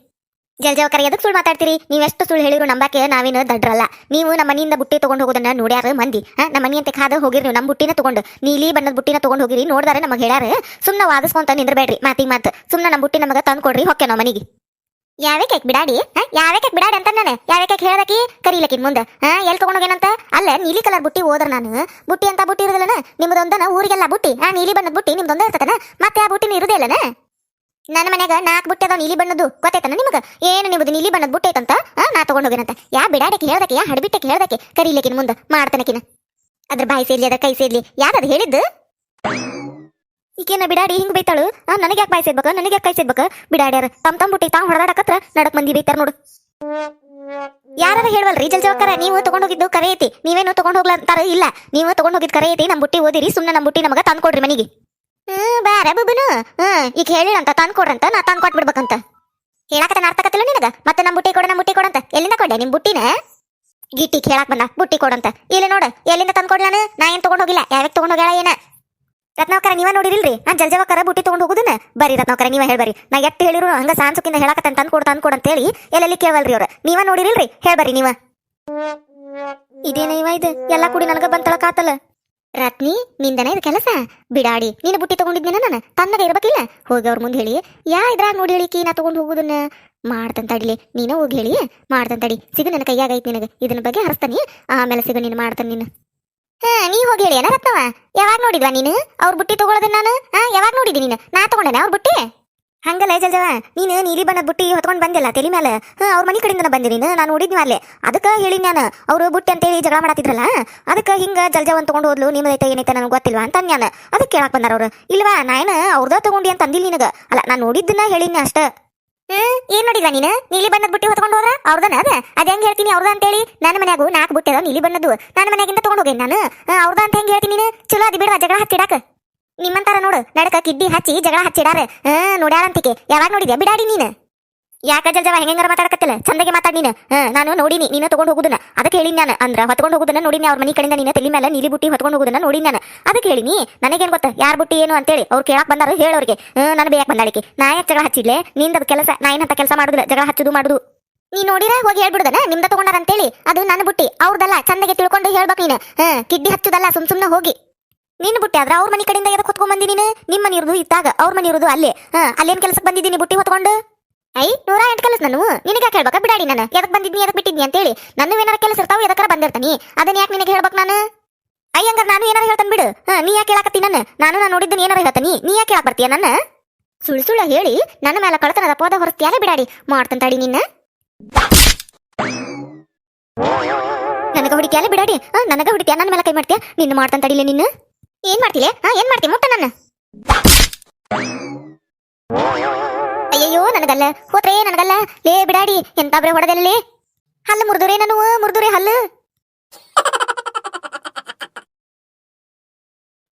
ಜಲ್ಜವಕರ ಎದಕ್ಕೆ ಸುಳ್ಳು ಮಾತಾಡ್ತೀರಿ? ನೀವೆಷ್ಟು ಸುಳ್ಳು ಹೇಳಿದ್ರು ನಂಬಕ್ಕೆ ನಾವೇನು ದಡ್ರಲ್ಲ. ನೀವು ನಮ್ಮ ಮನೆಯಿಂದ ಬುಟ್ಟಿ ತಗೊಂಡು ಹೋಗೋದನ್ನ ನೋಡ್ಯಾರ ಮಂದಿ ನಮ್ಮ ಮನೆಯಂತೆ ಕಾದ ಹೋಗಿರಿ ನೀವು ನಮ್ಮ ಬುಟ್ಟಿನ ತಗೊಂಡು. ನೀಲಿ ಬಣ್ಣದ ಬುಟ್ಟಿನ ತಗೊಂಡು ಹೋಗಿರಿ, ನೋಡ್ದಾರೆ ನಮಗೆ ಹೇಳ್ಯಾರ. ಸುಮ್ಮನೆ ವಾದಿಸ್ಕೊಂತ ನಿಂದ್ರಬೇಡ್ರಿ ಮಾತಿ ಮಾತು. ಸುಮ್ನ ನಮ್ಮ ಬುಟ್ಟಿ ನಮಗೆ ತಂದು ಕೊಡ್ರಿ ಹೊಕ್ಕೆ ನಾವು ಮನೆಗೆ. ಯಾವೇ ಬಿಡಾಡಿ ಯಾವೇ ಬಿಡಾಡಿ ಅಂತ ನಾನು? ಯಾವೇ ಕೇಕ್ ಹೇಳ್ದಕಿ? ಕರೀಲಕಿನ್ ಮುಂದೆ, ಹಾ? ಎಲ್ಲಿ ತಗೊಂಡೋಗೇನಂತ ಅಲ್ಲ, ನೀಲಿ ಕಲರ್ ಬುಟ್ಟಿ ಹೋದ್ರ ನಾನು. ಬುಟ್ಟಿ ಅಂತ ಬುಟ್ಟಿ ಇರೋದಿಲ್ಲನ? ನಿಮ್ದೊಂದನ ಊರಿಗೆಲ್ಲ ಬುಟ್ಟಿ, ಆ ನೀಲಿ ಬಣ್ಣದ ಬುಟ್ಟಿ ನಿಮ್ದೊಂದ ಇರ್ತದನ ಮತ್ತೆ ಆ ಬುಟ್ಟಿನ ಇರುದೇ ಇಲ್ಲನ? ನನ್ನ ಮನ್ಯಾಗ ನಾಲ್ಕು ಬುಟ್ಟೆ ಅದಾವ, ನೀಲಿ ಬಣ್ಣದ್ದು. ಗೊತ್ತೈತನ ನಿಮಗೆ? ಏನು ನಿಮ್ದು ನೀಲಿ ಬಣ್ಣದ ಬುಟ್ಟೆ ಐತಂತ? ನಾ ಹೋಗಿನಂತ ಯಾ ಬಿಡಾಡಕ್ಕೆ ಹೇಳ್ದಕ್ಕೆ, ಯಾ ಹಡ್ಬಿಟ್ಟಕ್ಕೆ ಹೇಳ್ದಕ್ಕೆ? ಕರೀಲಿಕ್ಕಿನ ಮುಂದೆ, ಮಾಡ್ತಾನಕಿನ. ಅದ್ರ ಬಾಯಿ ಸೇರ್ಲಿ ಅದ ಕೈ ಸೇರ್ಲಿ. ಯಾರದು ಹೇಳಿದ್ದು? ಈಕೇನ ಬಿಡಾಡಿ ಹಿಂಗ್ ಬೈತಾಳು? ನನಗೆ ಯಾಕೆ ಬಾಯಿ ಸೇರ್ಬೇಕು? ನನಗೆ ಯಾಕೆ ಕೈ ಸೇರ್ಬೇಕು? ಬಿಡಾಡ್ಯಾರ, ತಮ್ ತಮ್ಮ ಬುಟ್ಟಿ ತಾವು ಹೊಡೆದಾಡಕತ್ರ ನಡಕ್ ಮಂದಿ ಬೈತಾರ ನೋಡು. ಯಾರು ಹೇಳುವಲ್ರಿ, ಜಲ್ ಜವಕರ ನೀವು ತಗೊಂಡೋಗಿದ್ದು ಕರೆ ಐತಿ. ನೀವೇನು ತಗೊಂಡ್ ಹೋಗ್ಲಂತಾರ ಇಲ್ಲ. ನೀವು ತಗೊಂಡು ಹೋಗಿದ್ ಕರೆ ಐತಿ ನಮ್ಮ ಬುಟ್ಟಿ ಓದಿರಿ ಸುಮ್ಮನೆ ನಮ್ ಬುಟ್ಟಿ ನಮಗ ತಂದ್ಕೊಡ್ರಿ ಮನಿಗೆ. ಹ್ಮ್ ಬಾರಾ ಬುಬುನು. ಈಗ ಹೇಳಿಳಂತ ತಂದ್ ಕೊಡ್ರಂತ ನಾ ತಂದು ಕೊಟ್ಬಿಡ್ಬೇಕಂತ ಹೇಳಕತ್ತ ನಾರ್ತಕತ್ತಿಲ್ಲ ನಿನಗ? ಮತ್ತೆ ನಮ್ಮ ಬುಟ್ಟಿ ಕೊಡ ನಮ್ಮ ಬುಟ್ಟಿ ಕೊಡಂತ ಎಲ್ಲಿಂದ ಕೊಡೆ ನಿಮ್ ಬುಟ್ಟಿನ? ಗಿಟ್ಟಿ ಕೇಳಾಕ ಬಂದ, ಬುಟ್ಟಿ ಕೊಡಂತ ಇಲ್ಲಿ ನೋಡು, ಎಲ್ಲಿಂದ ತಂದ್ ಕೊಡ್ಲ ನಾನು? ನಾ ಏನ್ ತಗೊಂಡ್ ಹೋಗಿಲ್ಲ. ಯಾವಾಗ ತಗೊಂಡ್ ಹೋಗ್ಯಾಳ ಏನ? ರತ್ನಾಕರ ನೀವ ನೋಡಿರಿಲ್ರಿ? ನಾ ಜಲ್ಜವಕರ ಬುಟ್ಟಿ ತಗೊಂಡ್ ಹೋಗುದನ್ನ? ಬರೀ ರತ್ನಾಕರ ನೀವ ಹೇಳ್ಬರಿ ನಾ ಎಟ್ಟು ಹೇಳಿರು ಹಂಗ ಸಾನ್ಸುಕಿಂದ ಹೇಳಕತ್ತ ತಂದ್ ಕೊಡ್ ತಂದ್ ಅಂತ ಹೇಳಿ ಎಲ್ಲೆಲ್ಲಿ ಕೇಳವಲ್ರಿ ಅವ್ರ? ನೀವ ನೋಡಿರಿಲ್ರಿ? ಹೇಳ್ಬರಿ ನೀವ. ಇದೇನ ಇವ ಇದು? ಎಲ್ಲ ಕೂಡಿ ನನಗ ಬಂತಳಕಾತಲ್ಲ ರತ್ನಿ, ನಿಂದನ ಇದು ಕೆಲಸ? ಬಿಡಾಡಿ ನೀನು ಬುಟ್ಟಿ ತಗೊಂಡಿದ್ನೇನ ನಾನು? ತನ್ನಗೆ ಇರ್ಬೇಕಿಲ್ಲ? ಹೋಗಿ ಅವ್ರ ಮುಂದೆ ಹೇಳಿ. ಯಾ ಇದ್ರಾಗ ನೋಡಿ ಹೇಳಿಕಿ ನಾ ತಗೊಂಡ್ ಹೋಗುದನ್ನ? ಮಾಡ್ತಂತಡಿಲಿ ನೀನು ಹೋಗಿ ಹೇಳಿ. ಮಾಡ್ತಂತಡಿ ಸಿಗು ನನ್ನ ಕೈಯಾಗ ಐತಿ ನಿನಗೆ. ಇದನ್ನ ಬಗ್ಗೆ ಹರಿಸ್ತಾನಿ. ಆಮೇಲೆ ಸಿಗು, ನೀನು ಮಾಡ್ತಾನೆ ನೀನು. ಹಾ, ನೀ ಹೋಗಿ ಹೇಳಿ ಏನ ರತ್ನವ ಯಾವಾಗ ನೋಡಿದ್ವಾ ನೀನು? ಅವ್ರ ಬುಟ್ಟಿ ತಗೊಳ್ಳೋದನ್ನ ನಾನು? ಹಾ, ಯಾವಾಗ ನೋಡಿದಿ ನೀನು? ನಾ ತಗೊಂಡೇನ ಅವ್ರ ಬುಟ್ಟಿ? ಹಂಗಲ್ಲ ಜಲ್ಜವ? ನೀನು ನೀಲಿ ಬಣ್ಣದ ಬುಟ್ಟಿ ಹೊತ್ಕೊಂಡು ಬಂದಿಲ್ಲ, ತಲೆ ಮೇಲೆ ಹಾ, ಅವ್ರ ಮನೆ ಕಡೆಯಿಂದ ಬಂದೆ ನೀನು, ನಾನು ನೋಡಿದ್ನಿ ಅಲ್ಲೇ. ಅದಕ್ಕೆ ಹೇಳಿ ನಾನು ಅವರು ಬುಟ್ಟಿ ಅಂತೇಳಿ ಜಗಳ ಮಾಡತ್ತಿದ್ರಲ್ಲ ಅದಕ್ಕೆ ಹಿಂಗೆ ಜಲ್ಜವನ್ ತಗೊಂಡು ಹೋದ್ಲು ನಿಮ್ಮದೈತೆ ಏನೈತೆ ನನಗೆ ಗೊತ್ತಿಲ್ವಾ ಅಂತ ನಾನು ಅದಕ್ಕೆ ಕೇಳಕ್ ಬಂದಾರ ಅವ್ರು. ಇಲ್ವಾ, ನಾಯನ, ಅವ್ರದ ತಗೊಂಡಿ ಅಂತ ಅಂದಿಲ್ಲ ನಿನಗೆ? ಅಲ್ಲ, ನಾನು ನೋಡಿದ್ದನ್ನ ಹೇಳಿನಿ ಅಷ್ಟ. ಹ್ಮ್, ಏನ್ ನೋಡಿದ ನೀನು? ನೀಲಿ ಬಣ್ಣದ ಬುಟ್ಟಿ ಹೊತ್ಕೊಂಡು ಹೋದ್ರ ಅವ್ರದನ ಅದ? ಅದ ಹೆಂಗ್ ಹೇಳ್ತೀನಿ ಅವ್ರದ ಅಂತೇಳಿ? ನನ್ನ ಮನ್ಯಾಗು ನಾಲ್ಕು ಬುಟ್ಟಿ ಅದ ನೀಲಿ ಬಣ್ಣದ್ದು. ನನ್ನ ಮನ್ಯಾಗಿಂದ ತಗೊಂಡು ಹೋಗೇನಿ ನಾನು? ಅವ್ರದ ಅಂತ ಹೆಂಗ್ ಹೇಳ್ತೀನಿ ನೀನು? ಚಲೋ ಅದು ಬಿಡ್ವಾ ಜಗಳ ಹಚ್ಚಿಡಾಕ ನಿಮ್ಮಂತಾರ ನೋಡು, ನಡಕ ಕಿಡ್ಡಿ ಹಚ್ಚಿ ಜಗಳ ಹಚ್ಚಿಡಾರ. ಹಾ, ನೋಡ್ಯಾಳಂತಿಕೆ. ಯಾವಾಗ ನೋಡಿದ್ಯಾ? ಬಿಡಾಡಿ ನೀನು. ಯಾಕ ಜಲ್ಜವ ಹೆಂಗಾರ ಮಾತಾಡಕತ್ತಿಲ್ಲ? ಚಂದಗೆ ಮಾತಾಡ್ ನೀನು. ಹಾ, ನಾನು ನೋಡಿನಿ, ನೀನು ತಗೊಂಡು ಹೋಗುದನ್ನ. ಅದಕ್ಕೆ ಹೇಳಿನಿ ನಾನು. ಅಂದ್ರ ಹೊತ್ಕೊಂಡು ಹೋಗುದನ್ನ ನೋಡಿನಿ, ಅವ್ರ ಮನಿ ಕಡೆಯಿಂದ ನೀನ ತಲೆ ಮೇಲೆ ನೀಲಿ ಬುಟ್ಟಿ ಹೊತ್ಕೊಂಡು ಹೋಗುದನ್ನ ನೋಡಿನಿ ನಾನು. ಅದಕ್ಕೆ ಹೇಳಿನಿ, ನನಗೇನ್ ಗೊತ್ತ? ಯಾರ ಬುಟ್ಟಿ ಏನು ಅಂತೇಳಿ. ಅವ್ರು ಕೇಳಕ್ ಬಂದಾರ ಹೇಳೋರಿಗೆ ನಾನು ಬೇಯಕ್ ಬಂದಾಳಿಕೆ. ನಾ ಯಾಕೆ ಜಗಳ ಹಚ್ಚಿಲ್ಲೇ ನಿಂದ ಕೆಲಸ, ನಾ ಏನಂತ ಕೆಲಸ ಮಾಡುದಿಲ್ಲ. ಜಗಳ ಹಚ್ಚುದು ಮಾಡುದು. ನೀ ನೋಡಿರ, ಹೋಗಿ ಹೇಳ್ಬಿಡುದನ? ನಿಮ್ದ ತಗೊಂಡಾರ ಅಂತೇಳಿ. ಅದು ನನ್ನ ಬುಟ್ಟಿ, ಅವ್ರದಲ್ಲ. ಚಂದಗೆ ತಿಳ್ಕೊಂಡು ಹೇಳ್ಬೇಕು ನೀನು. ಕಿಡ್ಡಿ ಹಚ್ಚುದಲ್ಲ, ಸುಮ್ ಸುಮ್ನೆ ಹೋಗಿ. ನಿನ್ನ ಬುಟ್ಟಿ ಆದ್ರ ಅವ್ರ ಮನೆ ಕಡೆಯಿಂದ ಎದಕ್ ಹೊತ್ಕೊಂಡ್ ಬಂದಿ ನೀನು? ನಿಮ್ಮ ಮನೆ ಇರೋದು ಇತ್ತಾಗ ಅವ್ರ ಮನೆ ಇರೋದು ಅಲ್ಲೇ. ಹಾ, ಅಲ್ಲೇನ್ ಕೆಲಸಕ್ಕೆ ಬಂದಿದ್ದೀನಿ ಬುಟ್ಟಿ ಹೊತ್ಕೊಂಡು? ಐ ನೂರ ಎಂಟು ಕೆಲಸ ನಾನು. ನಿನಗೆ ಕೇಳ್ಬೇಕಾ ಬಿಡಾಡಿ ನಾನು. ಎದಕ್ ಬಂದಿದ್ನಿ ಎದಕ್ ಬಿಟ್ಟಿದ್ನಿ ಅಂತೇಳಿ. ನನ್ನ ಏನಾರ ಕೆಲಸ ಇರ್ತಾವ, ಎದಕ್ಕಾರ ಬಂದಿರ್ತಾನಿ ಅದನ್ನ ಯಾಕೆ ನಿನಗೆ ಹೇಳ್ಬೇಕು ನಾನು? ಅಯ್ಯ ಹಂಗಾರ ನಾನು ಏನಾರ ಹೇಳ್ತಾನೆ ಬಿಡು. ಹಾ, ನೀ ಯಾಕೆ ಹೇಳಕತ್ತಿ ನಾನು? ನಾನು ನಾನು ನೋಡಿದ್ದನ್ನ ಏನಾರ ಹೇಳ್ತಾನಿ ನೀ? ಯಾಕೆ ಹೇಳಕ್ ಬರ್ತೀಯ ನನ್ನ ಸುಳ್ಳು ಸುಳ್ಳು ಹೇಳಿ ನನ್ನ ಮೇಲೆ ಕಳ್ತನದ ಪೋದ ಹೊರಸ್ತಿಯಾಲೆ ಬಿಡಾಡಿ ಮಾಡ್ತಾನೆ ತಡಿ ನಿನ್ನ? ನನಗ ಹೊಡಿತಿಯಲ್ಲ ಬಿಡಾಡಿ? ನನಗ ಹುಡುಕಿಯ? ನನ್ನ ಮೇಲೆ ಕೈ ಮಾಡ್ತೀಯ? ನಿನ್ನ ಮಾಡ್ತಾನೆ ತಡಿಲೆ ನಿನ್ನ? ಏನ್ ಮಾಡ್ತಿಲೆ? ಹಾ, ಏನ್ ಮಾಡ್ತಿ? ಮುಟ್ಟ ನನ್ನ. ಅಯ್ಯಯ್ಯೋ, ನನಗಲ್ಲ. ಹೋತ್ರೆ, ನನಗಲ್ಲ. ಲೇ, ಬಿಡಾಡಿ. ಎಂತಾಬ್ರೆ ಹೊಡೆದಲ್ಲಿ? ಹಲ್ಲು ಮುರಿದುರೆ ನಾನು ಮುರಿದುರೆ ಹಲ್ಲು.